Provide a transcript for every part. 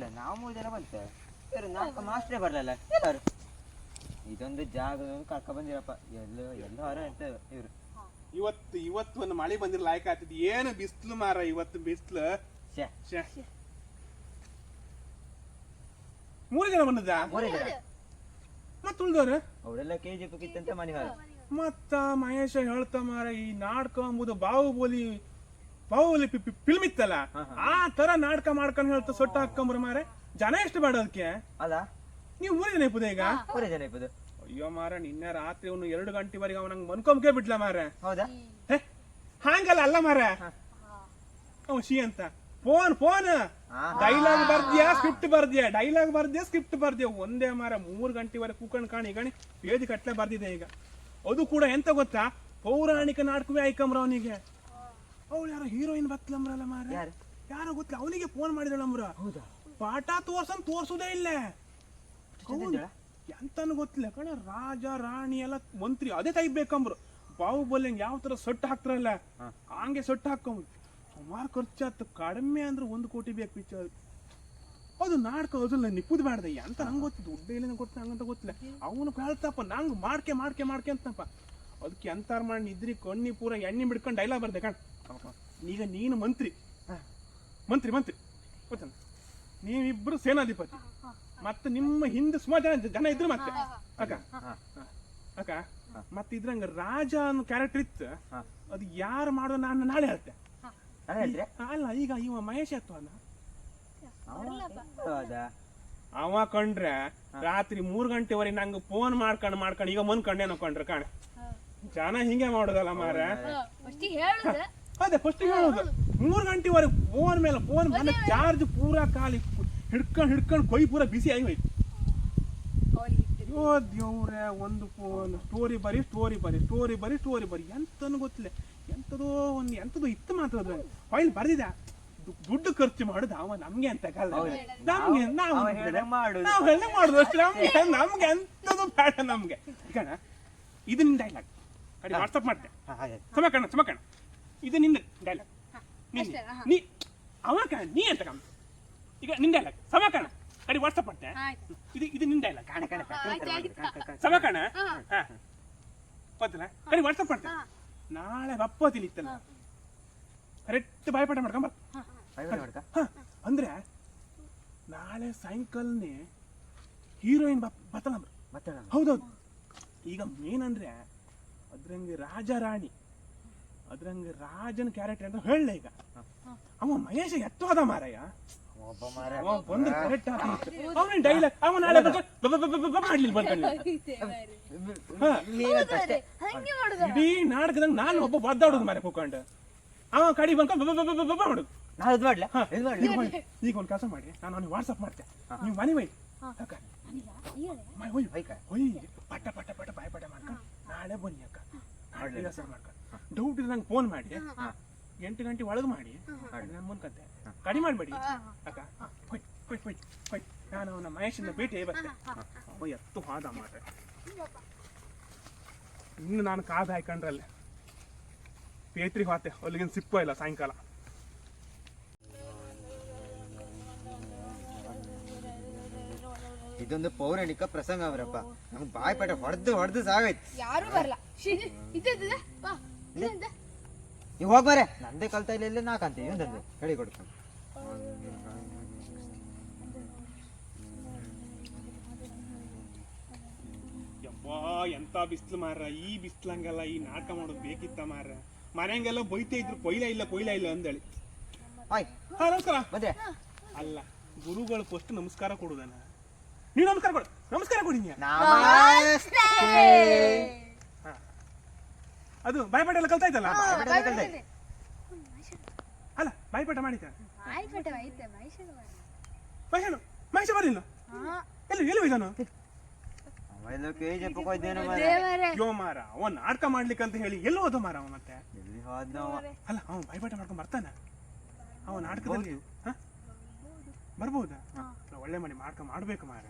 ಗೊತ್ತಿಲ್ಲ ನಾವು ಮೂರು ಜನ ಬಂತೆ ಸರ್. ನಾಲ್ಕು ಮಾಸ್ಟ್ರೇ ಬರಲಲ್ಲ ಸರ್. ಇದೊಂದು ಜಾಗ ಕರ್ಕ ಬಂದಿರಪ್ಪ. ಎಲ್ಲ ಎಲ್ಲ ಹೊರ ಇರ್ತೇವೆ ಇವ್ರು. ಇವತ್ತು ಇವತ್ತು ಒಂದು ಮಳೆ ಬಂದಿರ ಲಾಯ್ಕ ಆಗ್ತದೆ ಏನು ಬಿಸ್ಲು ಮಾರ ಇವತ್ತು ಬಿಸ್ಲು? ಶ್ಯಾ ಶ್ಯೆ. ಮೂರು ಜನ ಬಂದದ ಮೂರೇ ಜನ. ಮತ್ತೆ ಉಳ್ದವ್ರು? ಅವರೆಲ್ಲ ಕೆ ಜಿ ಪುಕ್ಕಿತ್ತಂತೆ ಮನೆ ಹೊರ ಮತ್ತ ಮಹೇಶ ಹೇಳ್ತಾ ಮಾರ ಈ ನಾಟಕ ಬಾವು ಬಾಹುಬಲಿ ಬಾಹುಬಲಿ ಫಿಲ್ಮ್ ಇತ್ತಲ್ಲ. ಆ ತರ ನಾಟಕ ಮಾಡ್ಕೊಂಡು ಹೇಳ್ತಾ ಸೊಟ್ಟ ಹಾಕೊಂಬ್ರ ಮಾರೆ ಜನ ಎಷ್ಟು ಬೇಡ ಅದಕ್ಕೆ? ಅಲ್ಲ? ನೀವು ಮೂರು ಜನ ಇಪ್ಪದ ಈಗ? ಮೂರೇ ಜನ ಇಪ್ಪದು ಅಯ್ಯೋ ಮಾರ ನಿನ್ನೆ ರಾತ್ರಿ ಅವನು ಎರಡು ಗಂಟೆವರೆಗೆ ಅವನಂಗೆ ಮನ್ಕೊಂಬ್ಕೆ ಬಿಡ್ಲ ಮಾರೆ ಹೌದಾ? ಹೇ ಹಾಂಗಲ್ಲ ಅಲ್ಲ ಮಾರೆ ಅವನು ಅವ ಶಿ ಅಂತ. Phone phone. ಡೈಲಾಗ್ ಬರ್ದ್ಯಾ ಸ್ಕ್ರಿಪ್ಟ್ ಬರ್ದ್ಯಾ? ಡೈಲಾಗ್ ಬರ್ದ್ಯಾ ಸ್ಕ್ರಿಪ್ಟ್ ಬರ್ದ್ಯಾ? ಒಂದೇ ಮಾರ ಮೂರು ಗಂಟೆವರೆಗೆ ಕೂಕಣ್ ಕಾಣಿ ಗಣಿ. ವೇದಿ ಕಟ್ಲೆ ಬರ್ದಿದೆ ಈಗ. ಅದು ಕೂಡ ಎಂತ ಗೊತ್ತಾ? ಪೌರಾಣಿಕ ನಾಟಕವೇ ಆಯ್ಕಂಬ್ರ ಅವನಿಗೆ. ಅವಳು ಯಾರೋ ಹೀರೋಯಿನ್ ಬತ್ಲಂಬ್ರಲ್ಲ ಮಾರ ಯಾರು? ಯಾರೋ ಗೊತ್ತಿಲ್ಲ. ಅವನಿಗೆ ಫೋನ್ ಮಾಡಿದಳಂಬ್ರ ಹೌದಾ? ಪಾಠ ತೋರ್ಸನ್ ತೋರ್ಸುದೇ ಇಲ್ಲ? ಎಂತನು ಗೊತ್ತಿಲ್ಲ. ಕಣ ರಾಜ ರಾಣಿ ಎಲ್ಲ ಮಂತ್ರಿ ಅದೇ ಟೈಪ್ ಬೇಕಂಬ್ರು ಬಾಹುಬಲಿ ಯಾವ ತರ ಸೊಟ್ಟು ಹಾಕ್ತಾರಲ್ಲ. ಹಂಗೆ ಸೊಟ್ಟು ಹಾಕೊಂಬ್ರು ಸುಮಾರು ಖರ್ಚಾತು. ಕಡಿಮೆ ಅಂದ್ರೆ ಒಂದು ಕೋಟಿ ಬೇಕು ಪಿಕ್ಚರ್ ಅದು ನಾಡ್ಕ ಅದು ನಿಪ್ಪುದು ಬೇಡ್ದ ಎಂತ ನಂಗೆ ಗೊತ್ತು ದುಡ್ಡು ಇಲ್ಲ ಕೊಡ್ತಾ ಹಂಗಂತ ಗೊತ್ತಿಲ್ಲ. ಅವನು ಹೇಳ್ತಪ್ಪ ನಂಗೆ ಮಾಡ್ಕೆ ಮಾಡ್ಕೆ ಮಾಡ್ಕೆ ಅಂತಪ್ಪ ಅದಕ್ಕೆ ಎಂತಾರು ಮಾಡಿ ನಿದ್ರಿ ಕಣ್ಣಿ ಪೂರ ಎಣ್ಣೆ ಬಿಡ್ಕೊಂಡು ಡೈಲಾಗ್ ಬರ್ದೆ ಕಣ್. ಈಗ ನೀನು ಮಂತ್ರಿ. ಮಂತ್ರಿ ಮಂತ್ರಿ. ಗೊತ್ತಲ್ಲ ನೀವಿಬ್ರು ಸೇನಾಧಿಪತಿ. ಮತ್ತೆ ನಿಮ್ಮ ಹಿಂದೆ ಸುಮಾರು ಜನ ಜನ ಇದ್ರು ಮತ್ತೆ. ಅಕ್ಕ. ಅಕ್ಕ ಮತ್ತೆ ಇದ್ರಂಗ ರಾಜ ಅನ್ನೋ ಕ್ಯಾರೆಕ್ಟರ್ ಇತ್ತು. ಅದು ಯಾರು ಮಾಡೋ ನಾನು ನಾಳೆ ಹೇಳ್ತೆ. ಅಲ್ಲ ಈಗ ಇವ ಮಹೇಶ್ ಆಯ್ತು ಅಲ್ಲ? ಹೌದಾ? ಅವ ಕಂಡ್ರೆ ರಾತ್ರಿ ಮೂರ್ ಗಂಟೆವರೆಗೆ ನಂಗೆ ಫೋನ್ ಮಾಡ್ಕೊಂಡು ಮಾಡ್ಕೊಂಡು ಈಗ ಮನ್ಕೊಂಡೆ ಕಂಡ್ರೆ ಕಾಣೆ. ಜನ ಹಿಂಗೆ ಮಾಡೋದಲ್ಲ ಮಾರ ಅದೇ ಫಸ್ಟ್ ಹೇಳೋದು ಮೂರು ಗಂಟೆವರೆಗೆ ಫೋನ್ ಮೇಲೆ ಫೋನ್ ಮನೆ ಚಾರ್ಜ್ ಪೂರಾ ಖಾಲಿ ಹಿಡ್ಕೊಂಡು ಹಿಡ್ಕೊಂಡು ಕೊಯ್ ಪೂರ ಬಿಸಿ ಆಗಿ ಹೋಯ್ತು. ಅಯ್ಯೋ ದೇವ್ರೆ ಒಂದು ಫೋನ್ ಸ್ಟೋರಿ ಬರಿ ಸ್ಟೋರಿ ಬರಿ ಸ್ಟೋರಿ ಬರಿ ಸ್ಟೋರಿ ಬರಿ. ಎಂತನು ಗೊತ್ತಿಲ್ಲ. ಎಂತದೋ ಒಂದು ಎಂತದೋ ಇತ್ತು ಮಾತ್ರ ಅದು. ಫೈಲ್ ಬರ್ದಿದೆ ದುಡ್ಡು ಖರ್ಚು ಮಾಡುದು ಅವ ನಮ್ಗೆ ಅಂತ ಕಲ್ಲ. ನಮ್ಗೆ ನಾವು. ನಾವು ಮಾಡುದು. ಅಷ್ಟೇ. ನಮ್ಗೆ ನಮ್ಗೆ ಎಂತದು ಬೇಡ ನಮ್ಗೆ. ಕಣ ಇದು ನಿನ್ ಡೈಲಾಗ್ ಕಡೆ ವಾಟ್ಸಪ್ ಮಾಡ್ತೆ. ಹಾ, ಕಣ ಸಮಕಣ್ಣ ಸಮಕಣ್ಣ ಇದು ನಿನ್ನ ಡೈಲಾಗ್ ನಿನ್ನ ನೀ ಅವ ನೀ ಅಂತ ಕಮ್ಮ ಈಗ ನಿನ್ನ ಡೈಲಾಗ್ ಸಮಕಣ್ಣ ಕಡೆ ವಾಟ್ಸಪ್ ಮಾಡ್ತೆ. ಇದು ಇದು ನಿನ್ನ ಡೈಲಾಗ್ ಕಾಣ ಕಾಣ ಕಾಣ. ಆಯ್ತು, ಆಯ್ತು. ಸಮಕಣ್ಣ ಹಾ. ಹಾ ಗೊತ್ತಿಲ್ಲ? ಕಡೆ ವಾಟ್ಸಪ್ ಮಾಡ್ತೆ. ನಾಳೆ ಬಪ್ಪ ತಿನ್ನಿತ್ತಲ್ಲ ಕರೆಕ್ಟ್ ಭಯಪಾಠ ಮಾಡ್ಕೊಂಬ ಬೈಬಲ್ ಮಾಡ್ಕ. ಹ, ಅಂದ್ರೆ ನಾಳೆ ಸಾಯಂಕಾಲನೇ ಹೀರೋಯಿನ್ ಬತ್ತಲ್ಲ ಮತ್ತೆ ಹೌದೌದು. ಈಗ ಮೇನ್ ಅಂದ್ರೆ ಅದ್ರಂಗೆ ರಾಜ ರಾಣಿ. ಅದ್ರಂಗೆ ರಾಜನ ಕ್ಯಾರೆಕ್ಟರ್ ಅಂತ ಹೇಳಲೆ ಈಗ. ಅವ ಮಹೇಶ ಎತ್ತು ಅದ ಮಾರಾಯ ಅವ ಬಂದ್ರೆ ಕರೆಕ್ಟ್ ಅವನ ಡೈಲಾಗ್ ಅವ ನಾಳೆ ಮಾಡ್ಲಿಲ್ಲ ಬಂದ್ಕೊಂಡು ಇಡೀ ನಾಟಕದಂಗ ನಾನು ಒಬ್ಬ ಬದ್ದಾಡುದು ಮಾರೆ ಕೂಕೊಂಡು ಅವ ಕಡಿ ಬಂದ್ಕೊಂಡು ಮಾಡುದು. ಈಗ ಒಂದು ಕೆಲಸ ಮಾಡಿ. ನಾನು ಅವ್ನಿಗೆ ವಾಟ್ಸಪ್ ಮಾಡ್ತೆ. ನೀವು ಮನೆ ಬೈ ಪಟ್ಟ ಪಟ್ಟ ಬೈಕ? ಒಯ್ ಪಟ ಪಟ ಪಟ ಬಾಯ್ ಪಟ್ಟ ಮಾಡ್ಕೊಂಡು ನಾಳೆ ಬನ್ನಿ ಅಕ್ಕ. ನಾಳೆ ಕೆಲಸ ಮಾಡ್ಕೊಂಡು ಡೌಟ್ ಇದ್ರೆ ನಂಗೆ ಫೋನ್ ಮಾಡಿ ಎಂಟು ಗಂಟೆ ಒಳಗೆ ಮಾಡಿ ನಾನು ಕತೆ. ಕಡಿಮೆ ಮಾಡಬೇಡಿ. ಅಕ್ಕ ಹೊಯ್ ಹೊಯ್ ಹೊಯ್ ಹೊಯ್ ನಾನು ಅವನ ಮಹೇಶಿಂದ ಭೇಟಿ ಬರ್ತೆ ಅವ ಎತ್ತು ಹಾದ ಮಾಡ ಇನ್ನು ನಾನು ಕಾದು ಹಾಕೊಂಡ್ರಲ್ಲೇ ಪೇತ್ರಿ ಹೋತೆ ಅಲ್ಲಿಗಿನ ಸಿಕ್ಕೋ ಇಲ್ಲ ಸಾಯಂಕಾಲ. ಇದೊಂದು ಪೌರಾಣಿಕ ಪ್ರಸಂಗ ಅವರಪ್ಪ. ನಮ್ಗೆ ಬಾಯ್ಪಾಠ ಹೊಡೆದು ಹೊಡೆದು ಸಾಗೈತಿ. ಯಾರು ಬರಲ್ಲ. ನೀವು ಹೋಗ್ ಬರೇ ನಂದೇ ಕಲ್ತಾ ಇಲ್ಲ ಇಲ್ಲ ನಾ ಕಂತೀವಿ ಒಂದಂದು ಹೇಳಿ ಕೊಡ್ತೀನಿ ಯಪ್ಪಾ ಎಂತ ಬಿಸ್ಲು ಮಾರ ಈ ಬಿಸ್ಲಂಗಲ್ಲ ಈ ನಾಟಕ ಮಾಡೋದು ಬೇಕಿತ್ತ ಮಾರ ಮನೆಯಂಗೆಲ್ಲ ಬೈತಾ ಇದ್ರು ಕೊಯ್ಲ ಇಲ್ಲ ಕೊಯ್ಲ ಇಲ್ಲ ಅಂದೇಳಿ. ಹಾಯ್ ಹಾ ನಮಸ್ಕಾರ. ಬಂದ್ರೆ ಅಲ್ಲ ಗುರುಗಳು ಫಸ್ಟ್ ನಮಸ್ಕಾರ ಕೊಡುದನ? ನೀವು ನಮಸ್ಕಾರ ಕೊಡು. ನಮಸ್ಕಾರ ಕೊಡಿ ನಮಸ್ತೆ. ಅದು ಬಾಯ್ಪಾಠ ಎಲ್ಲ ಕಲ್ತಾಯ್ತಲ್ಲ ಅಲ್ಲ ಬಾಯ್ಪಾಠ ಮಾಡಿದ್ದ? ಮೈಸೂರು ಮಹೇಶನು ಮಹೇಶ ಬರಲಿಲ್ಲ ಹಾ. ಎಲ್ಲಿ ಎಲ್ಲಿ ಹೋಯ್ತಾನು ಮಾರ ದೇವರೇ. ಯೋ ಮಾರ ಅವ ನಾಟಕ ಮಾಡ್ಲಿಕ್ಕೆ ಅಂತ ಹೇಳಿ ಎಲ್ಲಿ ಹೋದ ಮಾರ ಅವ ಮತ್ತೆ? ಅಲ್ಲ ಅವನು ಬಾಯ್ಪಾಠ ಮಾಡ್ಕೊಂಡು ಬರ್ತಾನ? ಅವ ನಾಟಕದಲ್ಲಿ? ಹ? ಬರ್ಬೋದಾ? ಒಳ್ಳೆ ಮನೆ ಮಾಡ್ಕೊಂಡ್ ಮಾಡ್ಬೇಕು ಮಾರ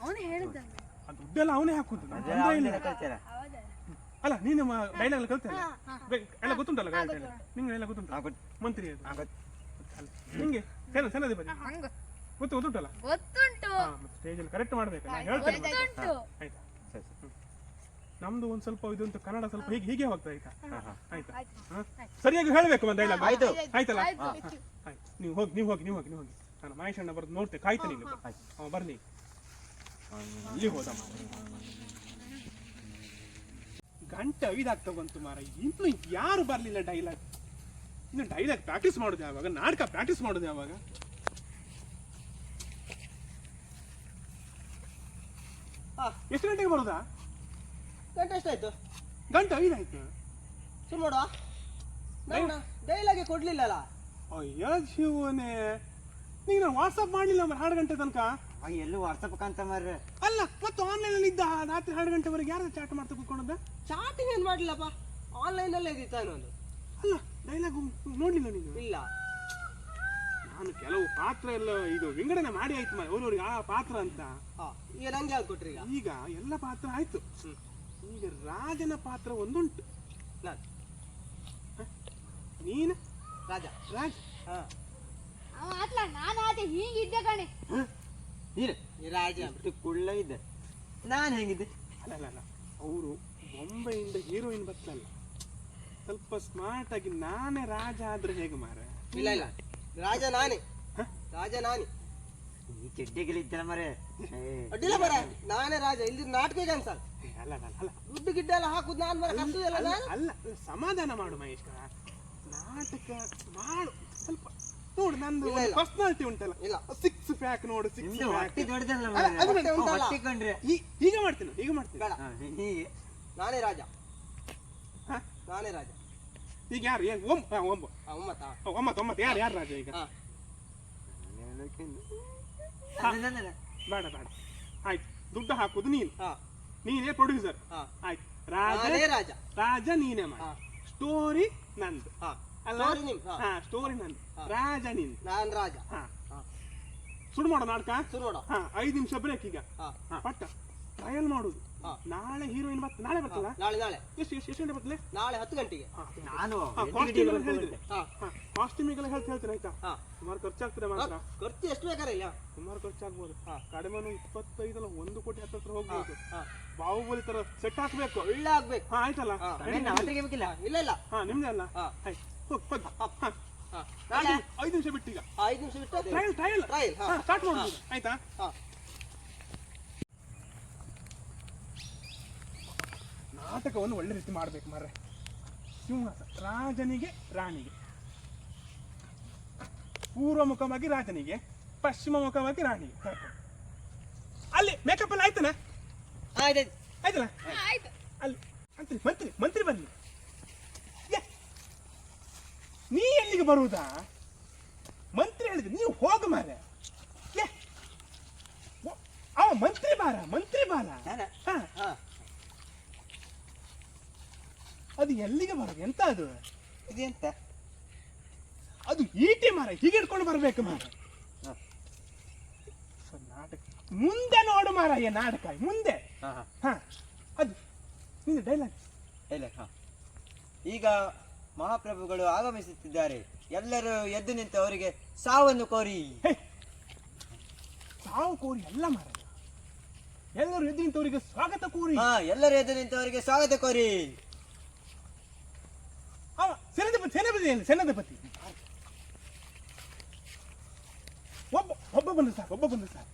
ಅವನು ಆ ದುಡ್ಡೆಲ್ಲ ಅವನೇ ಹಾಕುದು ಅಲ್ಲ ನೀನು ಡೈಲಾಗ್ ಎಲ್ಲ ಕಲ್ತಲ್ಲ ಹಾ. ಎಲ್ಲ ಗೊತ್ತುಂಟಲ್ಲ ಡೈಲಾಗ್ ನಿಂಗೆ ಎಲ್ಲ ಗೊತ್ತುಂಟು? ಮಂತ್ರಿ ಅದು. ಅಲ್ಲ ನಿಂಗೆ ಸೇನ ಸೇನಾಧಿಪತಿ ಗೊತ್ತು ಗೊತ್ತುಂಟಲ್ಲ? ಗೊತ್ತುಂಟು. ಸ್ಟೇಜಲ್ಲಿ ಕರೆಕ್ಟ್ ಮಾಡ್ಬೇಕು ನಾನು ಹೇಳ್ತೇನೆ ಆಯ್ತಾ. ಸರಿ ಸರಿ. ನಮ್ದು ಒಂದ್ ಸ್ವಲ್ಪ ಇದು ಅಂತ ಕನ್ನಡ ಸ್ವಲ್ಪ ಹೀಗೆ ಹೀಗೆ ಹೋಗ್ತಾ ಆಯ್ತಾ? ಆಯ್ತಾ? ಹಾ? ಸರಿಯಾಗಿ ಹೇಳ್ಬೇಕು ಒಂದು ಡೈಲಾಗ್ ಆಯ್ತು. ಆಯ್ತಲ್ಲ? ಆಯ್ತು ನೀವು ಹೋಗಿ ನೀವು ಹೋಗಿ ನೀವು ಹೋಗಿ ನೀವು ಹೋಗಿ. ನಾನು ಮಹೇಶ್ ಅಣ್ಣ ಬರ್ದು ನೋಡ್ತೇನೆ ಕಾಯ್ತೇನೆ ಇಲ್ಲಿ ಆಯ್ತು. ಅವ ಬರ್ಲಿ. ಇಲ್ಲಿ ಹೋದ. ಗಂಟೆ ಐದಾಗ್ತಾ ಬಂತು ಮಾರ. ಇನ್ನು ಯಾರು ಬರ್ಲಿಲ್ಲ ಡೈಲಾಗ್ ಇನ್ನು ಡೈಲಾಗ್ ಪ್ರಾಕ್ಟೀಸ್ ಮಾಡೋದು ಯಾವಾಗ? ನಾಟಕ ಪ್ರಾಕ್ಟೀಸ್ ಮಾಡೋದು ಯಾವಾಗ? ಎಷ್ಟು ಗಂಟೆಗೆ ಬರೋದಾ? ಗಂಟೆ ಎಷ್ಟಾಯ್ತು ಗಂಟೆ ಐದಾಯ್ತು ಸುಮ್ ನೋಡುವ. ನಾನು ಡೈಲಾಗೆ ಕೊಡ್ಲಿಲ್ಲಲ್ಲ. ಅಯ್ಯೋ ಶಿವನೇ. ನೀನು ವಾಟ್ಸಪ್ ಮಾಡಲಿಲ್ಲ ಮರ ಹಾಡು ಗಂಟೆ ತನಕ? ಎಲ್ಲೂ ವಾಟ್ಸಪ್ ಅಂತ ಮಾರ್ರೆ. ಅಲ್ಲ ಮತ್ತು ಆನ್ಲೈನ್ ಅಲ್ಲಿ ಇದ್ದ ರಾತ್ರಿ ಎರಡು ಗಂಟೆವರೆಗೆ ಯಾರು ಚಾಟ್ ಮಾಡ್ತಾ ಕುತ್ಕೊಂಡದ್ದ? ಚಾಟಿಂಗ್ ಏನು ಮಾಡ್ಲಿಲ್ಲಪ್ಪ? ಆನ್ಲೈನ್ ಅಲ್ಲೇ ಇದ್ದಿತ್ತ ಒಂದು ಅಲ್ಲ ಡೈಲಾಗ್ ನೋಡ್ಲಿಲ್ಲ ನೀನು? ಇಲ್ಲ. ನಾನು ಕೆಲವು ಪಾತ್ರ ಎಲ್ಲ ಇದು ವಿಂಗಡಣೆ ಮಾಡಿ ಆಯ್ತು ಮಾರೆ ಅವ್ರವ್ರಿಗೆ ಆ ಪಾತ್ರ ಅಂತ. ಈಗ ನಂಗೆ ಯಾವ್ದು ಕೊಟ್ರಿ ಈಗ? ಈಗ ಎಲ್ಲ ಪಾತ್ರ ಆಯ್ತು. ಈಗ ರಾಜನ ಪಾತ್ರ ಒಂದುಂಟು. ನಾನು. ನೀನು? ರಾಜ. ರಾಜ್. ಹಾ. ಅಲ್ಲ ನಾನು ಆತ ಹೀಗಿದ್ದೆ ಕಣೆ. ನೀನು ರಾಜ ಎಷ್ಟು ಕುಳ್ಳ ಇದ್ದೆ. ನಾನು ಹೆಂಗಿದ್ದೆ? ಅಲ್ಲ ಅವರು ಬೊಂಬೆಯಿಂದ ಹೀರೋಯಿನ್ ಬರ್ತಲ್ಲ ಸ್ವಲ್ಪ ಸ್ಮಾರ್ಟ್ ಆಗಿ ನಾನೇ ರಾಜ ಆದ್ರೆ ಹೇಗೆ ಮಾರ ಇಲ್ಲ ಇಲ್ಲ. ರಾಜ ನಾನೇ? ರಾಜ ನಾನೇ. ಈ ಚೆಡ್ಡಿಗಳಿದ್ದಲ್ಲ ಮರೆ ಅಡ್ಡಿಲ್ಲ ಮರ ನಾನೇ ರಾಜ. ಇಲ್ಲಿ ನಾಟಕ ಈಗ ಅನ್ಸಲ್ ಅಲ್ಲ ಅಲ್ಲ ದುಡ್ಡು ಗಿಡ್ಡ ಎಲ್ಲ ಹಾಕುದು ನಾನು ಬರ ಕಷ್ಟದಲ್ಲ ಅಲ್ಲ ಸಮಾಧಾನ ಮಾಡು ಮಹೇಶ್ ನಾಟಕ ಮಾಡು. ಸ್ವಲ್ಪ ನೋಡು ನಂದು. ಪರ್ಸನಾಲಿಟಿ ಉಂಟಲ್ಲ. ಇಲ್ಲ. ಸಿಕ್ಸ್ ಪ್ಯಾಕ್ ನೋಡು ಸಿಕ್ಸ್ ಈಗ ಮಾಡ್ತೀನಿ ಈಗ ಮಾಡ್ತೀನಿ. ನಾನೇ ರಾಜ. ನಾನೇ ರಾಜ. ಈಗ ಯಾರು ಏನ್ ಓಂ ಹಾ, ಓಂ ಹಾ ಒಮ್ಮತ್ತ ಒಮ್ಮತ್ ಒಮ್ಮತ್ ಯಾರು ಯಾರು ರಾಜ ಈಗ? ಬೇಡ ಬೇಡ. ಆಯ್ತು ದುಡ್ಡು ಹಾಕುದು ನೀನು. ಹಾ. ನೀನೇ ಪ್ರೊಡ್ಯೂಸರ್ ಹಾ. ಆಯ್ತು. ರಾಜ ನಾನೇ ರಾಜ. ರಾಜ ನೀನೇ ಮಾಡಿ. ಹಾ. ಸ್ಟೋರಿ ನಂದು. ಅಲ್ಲ ಹಾ. ಸ್ಟೋರಿ ನಾನು. ರಾಜ ನಿಂದು ನಾನ್ ರಾಜ. ಹಾ. ಶುರು ಮಾಡೋ ನಾಟಕ ಶುರು ಮಾಡೋ ಹಾ ಐದು ನಿಮಿಷ ಬ್ರೇಕ್ ಈಗ. ಪಟ್ಟ. ಟ್ರಯಲ್ ಮಾಡುದು. ಹಾ. ನಾಳೆ ಹೀರೋಯಿನ್ ಬರ್ತದೆ ನಾಳೆ ಬರ್ತಲ್ಲ ನಾಳೆ ನಾಳೆ. ಎಷ್ಟು ಎಷ್ಟು ಎಷ್ಟು ಗಂಟೆ ಬರ್ತದೆ? ನಾಳೆ ಹತ್ತು ಗಂಟೆಗೆ. ನಾನು ಎಲ್ಲ ಹೇಳಿದ್ರೆ. ಕಾಸ್ಟ್ಯೂಮಿಗೆಲ್ಲ ಹೇಳ್ತಾ ಹೇಳ್ತೇನೆ ಆಯ್ತಾ? ಸುಮಾರು ಖರ್ಚಾಗ್ತದೆ ಮಾತ್ರ. ಖರ್ಚು ಎಷ್ಟು ಬೇಕಾರೆ ಇಲ್ಲ? ಸುಮಾರು ಖರ್ಚಾಗ್ಬೋದು. ಹಾ. ಕಡಿಮೆ ಇಪ್ಪತ್ತೈದಲ್ಲ ಒಂದು ಕೋಟಿ ಹತ್ತತ್ರ ಹತ್ರ ಹೋಗ್ಬೋದು. ಬಾಹುಬಲಿ ತರ ಸೆಟ್ ಹಾಕ್ಬೇಕು. ಒಳ್ಳೆ ಆಗ್ಬೇಕು. ಹಾ ಆಯ್ತಲ್ಲ? ಇಲ್ಲ ಇಲ್ಲ. ಹಾ ನಿಮ್ದೆ ಅಲ್ಲ? ಹಾ. ಆಯ್ತು. ಐದು- ನಿಮಿಷ ಬಿಟ್ಟು ಈಗ ಐದು ನಿಮಿಷ ಬಿಟ್ಟು ಟ್ರಯಲ್ ಟ್ರಯಲ್ ಟ್ರಯಲ್ ಹಾ. ಸ್ಟಾರ್ಟ್ ಮಾಡ್ಬೋದು ಆಯ್ತಾ? ಹಾ. ನಾಟಕವನ್ನು ಒಳ್ಳೆ ರೀತಿ ಮಾಡ್ಬೇಕು ಮಾರ್ರೆ. ಸಿಂಹಾಸ ರಾಜನಿಗೆ ರಾಣಿಗೆ. ಪೂರ್ವ ಮುಖವಾಗಿ ರಾಜನಿಗೆ ಪಶ್ಚಿಮ ಮುಖವಾಗಿ ರಾಣಿಗೆ. ಅಲ್ಲಿ ಮೇಕಪ್ ಎಲ್ಲ ಆಯ್ತಾನೆ? ಆಯ್ತಾಯ್ತು. ಆಯ್ತಲ್ಲ ಆಯ್ತು. ಅಲ್ಲಿ. ಮಂತ್ರಿ ಮಂತ್ರಿ ಮಂತ್ರಿ ಬನ್ನಿ. ನೀ ಎಲ್ಲಿಗೆ ಬರುವುದಾ ಮಂತ್ರಿ ಹೇಳಿದ್ರೆ ನೀವು ಹೋಗ ಮಾರ. ಅವ ಮಂತ್ರಿ ಬಾರ ಮಂತ್ರಿ ಬಾರ. ನಾನ? ಹಾ. ಹಾ. ಅದು ಎಲ್ಲಿಗೆ ಬರೋದು? ಎಂತ ಅದು? ಇದೆಂತ? ಅದು ಈಟಿ ಮಾರ ಹೀಗೆ ಇಟ್ಕೊಂಡು ಬರ್ಬೇಕು ಮಾರ. ನಾಟಕ. ಮುಂದೆ ನೋಡು ಮಾರ ಏ ನಾಟಕ. ಮುಂದೆ. ಹಾ ಹಾ. ಹಾ. ಅದು ಡೈಲಾಗ್ ಡೈಲಾಗ್ ಡೈಲಾಗ್ ಹಾ. ಈಗ ಮಹಾಪ್ರಭುಗಳು ಆಗಮಿಸುತ್ತಿದ್ದಾರೆ. ಎಲ್ಲರೂ ಎದ್ದು ನಿಂತು ಅವರಿಗೆ ಸಾವನ್ನು ಕೋರಿ. ಸಾವು ಕೋರಿ ಎಲ್ಲ ಮಾರ ಎಲ್ಲರೂ ಎದ್ದು ನಿಂತವರಿಗೆ ಸ್ವಾಗತ ಕೋರಿ. ಹಾ ಎಲ್ಲರೂ ಎದ್ದು ನಿಂತವರಿಗೆ ಸ್ವಾಗತ ಕೋರಿ. ಸೇನಾಧಿಪತಿ ಸೇನಾಪತಿ ಸೇನಾಧಿಪತಿ. ಒಬ್ಬ ಒಬ್ಬ ಬಂದ ಸರ್ ಒಬ್ಬ ಬಂದ ಸರ್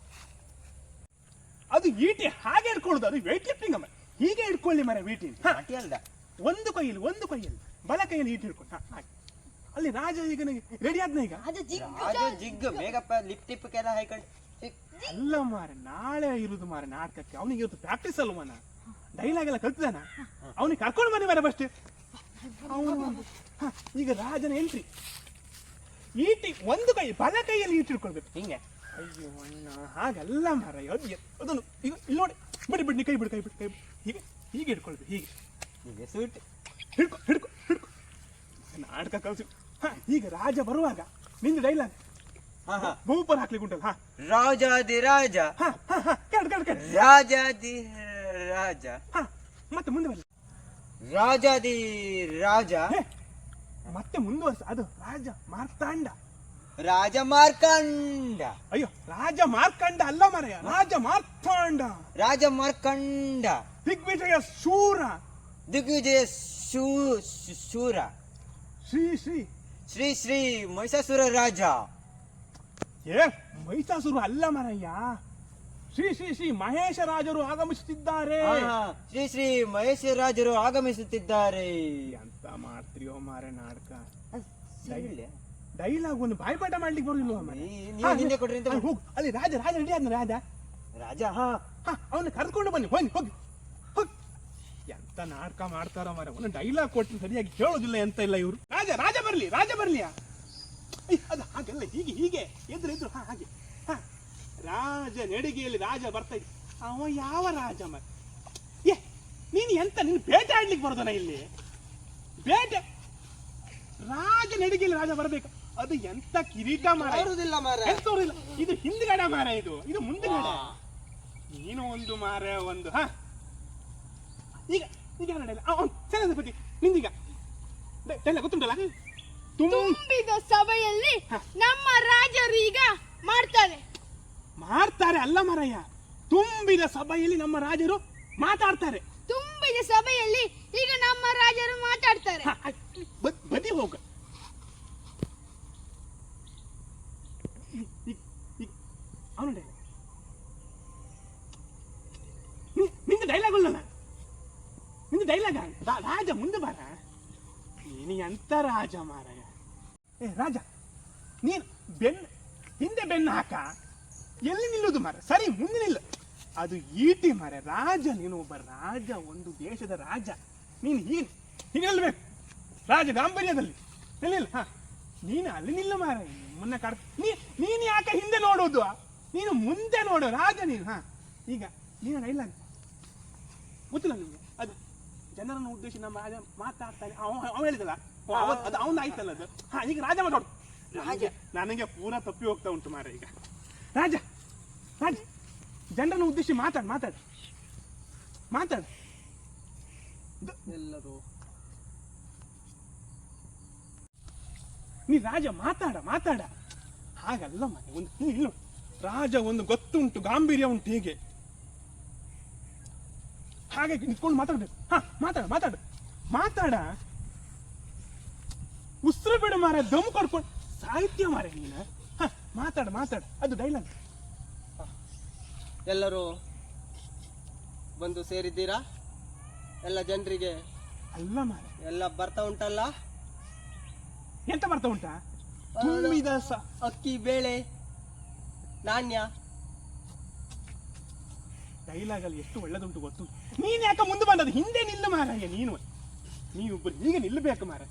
ಅದು ಈಟಿ ಹಾಗೆ ಇಟ್ಕೊಳ್ಳೋದು ಅದು ವೆಯ್ಟ್ ಲಿಫ್ಟಿಂಗ್ ಅಮ್ಮ. ಹೀಗೆ ಇಟ್ಕೊಳ್ಳಿ ಮರ ವೀಟಿ ಅಲ್ಲ ಅಲ್ದ? ಒಂದು ಕೈಯಲ್ಲಿ ಒಂದು ಕೈಯಲ್ಲಿ. ಬಲ ಕೈಯಲ್ಲಿ ಈಟಿ ಹಿಡ್ಕೊಂಡು ಹಾಗೆ. ಅಲ್ಲಿ ರಾಜ ಈಗ ರೆಡಿ ಆದ್ನ ಈಗ? ಅದು ಜಿಗ್ ಬೇಗಪ್ಪ ಲಿಪ್ ಟಿಪ್ ಕೆಲ ಹಾಕೊಂಡು ಅಲ್ಲ ಮಾರೆ ನಾಳೆ ಇರುದು ಮಾರೆ ನಾಟಕಕ್ಕೆ ಅವನಿಗೆ ಇವತ್ತು ಪ್ರಾಕ್ಟೀಸ್ ಅಲ್ವನ ಡೈಲಾಗ್ ಎಲ್ಲ ಕಲ್ತಿದಾನ ಅವನಿಗೆ ಕರ್ಕೊಂಡು ಬನ್ನಿ ಮಾರೆ ಫಸ್ಟ್ ಅವನು ಈಗ ರಾಜನ ಎಂಟ್ರಿ ಈಟಿ ಒಂದು ಕೈ ಬಲ ಕೈಯಲ್ಲಿ ಈಟಿ ಹಿಡ್ಕೊಳ್ಬೇಕು ಹಿಂಗೆ. ಅಯ್ಯೋ ಅಣ್ಣ ಹಾಗಲ್ಲ ಮಾರ ಅದು ಎ- ಅದನ್ನು ಈಗ ಇಲ್ಲಿ ನೋಡಿ. ಬಿಡಿ ಬಿಡಿ ನೀ ಕೈ ಬಿಡಿ ಕೈ ಬಿಡು ಕೈ ಬಿಡು. ಹೀಗೆ ಹೀಗೆ ಹಿಡ್ಕೊಳ್ಬೇಕು ಹೀಗೆ. ಹೀಗೆ ಸೂಟ್ ಹಿಡ್ಕೊ ಹಿಡ್ಕೊ. ನಾಟಕ ಕಲ್ಸಿ ಹಾ ಈಗ ರಾಜ ಬರುವಾಗ ನಿಂದು ಡೈಲಾಗ್ ಹಾ ಹಾ. ಭೂಪರ್ ಹಾಕ್ಲಿಕ್ಕೆ ಉಂಟಲ್ಲ ಹಾ. ರಾಜಾದಿ ರಾಜ. ಹಾ ಹಾ ಹಾ. ಕೇಳು ಕೇಳು ಕೇಳು. ರಾಜಾದಿ ರಾಜ. ಹಾ ಮತ್ತೆ ಮುಂದೆ ಬರಲಿ ರಾಜಾದಿ ರಾಜ. ಹೇ, ಮತ್ತೆ ಮುಂದುವರ್ಸ. ಅದು ರಾಜ ಮಾರ್ತಾಂಡ ರಾಜ ಮಾರ್ಕಂಡ. ಅಯ್ಯೋ ರಾಜ ಮಾರ್ಕಂಡ ಅಲ್ಲ ಮರೆಯ. ರಾಜ ಮಾರ್ತಾಂಡ ರಾಜ ಮಾರ್ಕಂಡ. ದಿಗ್ವಿಜಯ ಶೂರ. ದಿಗ್ವಿಜಯ ಶೂ ಶೂ- ಶೂರ. ಶ್ರೀ ಶ್ರೀ. ಶ್ರೀ ಶ್ರೀ ಮಹಿಷಾಸುರ ರಾಜ. ಏ ಮಹಿಷಾಸುರ ಅಲ್ಲ ಮರಯ್ಯ. ಶ್ರೀ ಶ್ರೀ ಶ್ರೀ ಮಹೇಶ ರಾಜರು ಆಗಮಿಸುತ್ತಿದ್ದಾರೆ. ಆ, ಶ್ರೀ ಶ್ರೀ ಮಹೇಶ ರಾಜರು ಆಗಮಿಸುತ್ತಿದ್ದಾರೆ. ಅಂತ ಮಾಡ್ತೀಯೋ ಮಾರೆ ನಾಟಕ? ಡೈಲಾಗ್ ಒಂದು ಬಾಯ್ಪಾಠ ಮಾಡ್ಲಿಕ್ಕೆ ಬರುದಿಲ್ಲ ನೀ- ನೀವು ನಿನ್ನೆ ಕೊಡ್ರಿ ಅಂತ ಅಲ್ಲಿ ರಾಜ ರಾಜ ರೆಡಿ ಆದ್ನ ರಾಜ? ರಾಜ ಹಾ ಅವನ್ನ ಕರ್ಕೊಂಡು ಬನ್ನಿ. ಹೋಗಿ ಹೋಗಿ. ಎಂತ ನಾಟಕ ಮಾಡ್ತಾರ ಮಾರ. ಒಂದು ಡೈಲಾಗ್ ಕೊಟ್ಟು ಸರಿಯಾಗಿ ಕೇಳೋದಿಲ್ಲ ಎಂತ ಇಲ್ಲ ಇವರು. ರಾಜ ರಾಜ ಬರಲಿ ರಾಜ ಬರಲಿ. ಅದು ಹಾಗೆಲ್ಲ ಹೀಗೆ ಹೀಗೆ. ಎದ್ರು ಎದ್ರು ಹಾ ಹಾಗೆ. ಹಾ. ರಾಜ ನಡಿಗೆಯಲ್ಲಿ ರಾಜ ಬರ್ತಾ ಇದ್ದ. ಅವ ಯಾವ ರಾಜ ಮರ? ಏ ನೀನು ಎಂತ ನೀನು ಬೇಟೆ ಆಡ್ಲಿಕ್ಕೆ ಬರೋದನ ಇಲ್ಲಿ? ಬೇಟೆ? ರಾಜ ನಡಿಗೆಯಲ್ಲಿ ರಾಜ ಬರ್ಬೇಕು. ಅದು ಎಂತ ಕಿರೀಟ ಮಾರ? ಮಾರ. ಎಂತವ್ರಿಲ್ಲ ಇದು ಹಿಂದ್ಗಡೆ ಮಾರ ಇದು. ಇದು ಮುಂದ್ಗಡೆ. ನೀನು ಒಂದು ಮಾರ ಒಂದು ಹ. ಈಗ ಈಗ ನಡೆಯಲ್ಲ ಸೇನಾಧಿಪತಿ ನಿಂದೀಗ. ಎಲ್ಲ ಗೊತ್ತುಂಟಲ್ಲ? ತುಂಬ ತುಂಬಿದ ಸಭೆಯಲ್ಲಿ ನಮ್ಮ ರಾಜರು ಈಗ ಮಾಡ್ತಾರೆ. ಮಾಡ್ತಾರೆ ಅಲ್ಲ ಮರಯ್ಯ. ತುಂಬಿದ ಸಭೆಯಲ್ಲಿ ನಮ್ಮ ರಾಜರು ಮಾತಾಡ್ತಾರೆ. ತುಂಬಿದ ಸಭೆಯಲ್ಲಿ ಈಗ ನಮ್ಮ ರಾಜರು ಮಾತಾಡ್ತಾರೆ. ಬದಿ ಹೋಗ. ಅವನು ನಿಂದ ಡೈಲಾಗ್ ಅಲ್ಲ ನಿಂದ ಡೈಲಾಗ ರಾಜ ಮುಂದೆ ಬಾರ. ನೀನು ಎಂತ ರಾಜ ಮಾರಾಯ. ಏ, ರಾಜ, ನೀನು ಬೆನ್ನು ಹಿಂದೆ ಬೆನ್ನು ಹಾಕ. ಎಲ್ಲಿ ನಿಲ್ಲುದು ಮಾರ ಸರಿ, ಮುಂದೆ ನಿಲ್ಲ. ಅದು ಈಟಿ ಮಾರ ರಾಜ ನೀನು ಒಬ್ಬ ರಾಜ, ಒಂದು ದೇಶದ ರಾಜ. ನೀನು ಹೀಗೆ ಹೀಗೆ ರಾಜ ಗಾಂಭೀರ್ಯದಲ್ಲಿ. ನಿಲ್ಲಿಲ್ಲ ಹಾ. ನೀನು ಅಲ್ಲಿ ನಿಲ್ಲು ಮಾರ ಮುನ್ನ ಕಾಡ ನೀ, ನೀನು ಯಾಕೆ ಹಿಂದೆ ನೋಡೋದು ನೀನು ಮುಂದೆ ನೋಡು, ರಾಜ ನೀನು, ಹಾ. ಈಗ, ನೀನು ಇಲ್ಲ ಗೊತ್ತಿಲ್ಲ ನಿಮ್ಗೆ ಜನರನ್ನು ಉದ್ದೇಶಿ ನಮ್ಮ ರಾಜ ಮಾತಾಡ್ತಾನೆ. ಅವ ಹೇಳಿದಲ್ಲ. ಅದು ಅವನ ಆಯ್ತಲ್ಲ ಅದು? ಹಾ ಈಗ ರಾಜ ಮಾತಾಡು ರಾಜ. ನನಗೆ ಪೂರಾ ತಪ್ಪಿ ಹೋಗ್ತಾ ಉಂಟು ಮಾರ ಈಗ. ರಾಜ ರಾಜ ಜನರನ್ನು ಉದ್ದೇಶಿ ಮಾತಾಡು ಮಾತಾಡು. ಮಾತಾಡ್. ಎಲ್ಲರೂ. ನೀ ರಾಜ ಮಾತಾಡ ಮಾತಾಡ. ಹಾಗಲ್ಲ ಮನೆ ಒಂದು ಇಲ್ಲ ರಾಜ ಒಂದು ಗೊತ್ತುಂಟು ಗಾಂಭೀರ್ಯ ಉಂಟು ಹೀಗೆ. ಹಾಗೆ ನಿಂತ್ಕೊಂಡು ಮಾತಾಡ್ಬೇಕು. ಹಾ ಮಾತಾಡ ಮಾತಾಡ. ಮಾತಾಡ. ಉಸಿರು ಬಿಡು ಮಾರ ದಮ್ ಕೊಡ್ಕೊಂಡು ಸಾಹಿತ್ಯ ಮಾರ ನೀನು. ಹಾ ಮಾತಾಡ ಮಾತಾಡ. ಅದು ಡೈಲಾಗ್ ಎಲ್ಲರೂ ಬಂದು ಸೇರಿದ್ದೀರಾ? ಎಲ್ಲ ಜನರಿಗೆ? ಅಲ್ಲ ಮಾರ. ಎಲ್ಲ ಬರ್ತಾ ಉಂಟಲ್ಲ? ಎಂತ ಬರ್ತಾ ಉಂಟಾ? ತುಂಬಿದ ಸ ಅಕ್ಕಿ ಬೇಳೆ ನಾಣ್ಯ. ಡೈಲಾಗ್ ಅಲ್ಲಿ ಎಷ್ಟು ಒಳ್ಳೆದುಂಟು ಗೊತ್ತು ನೀನು ಯಾಕೆ ಮುಂದೆ ಬಂದದ್ದು? ಹಿಂದೆ ನಿಲ್ಲು ಮಾರಾಯ ನೀನು. ನೀವು ಹೀಗೆ ನಿಲ್ಲಬೇಕು ಮಾರ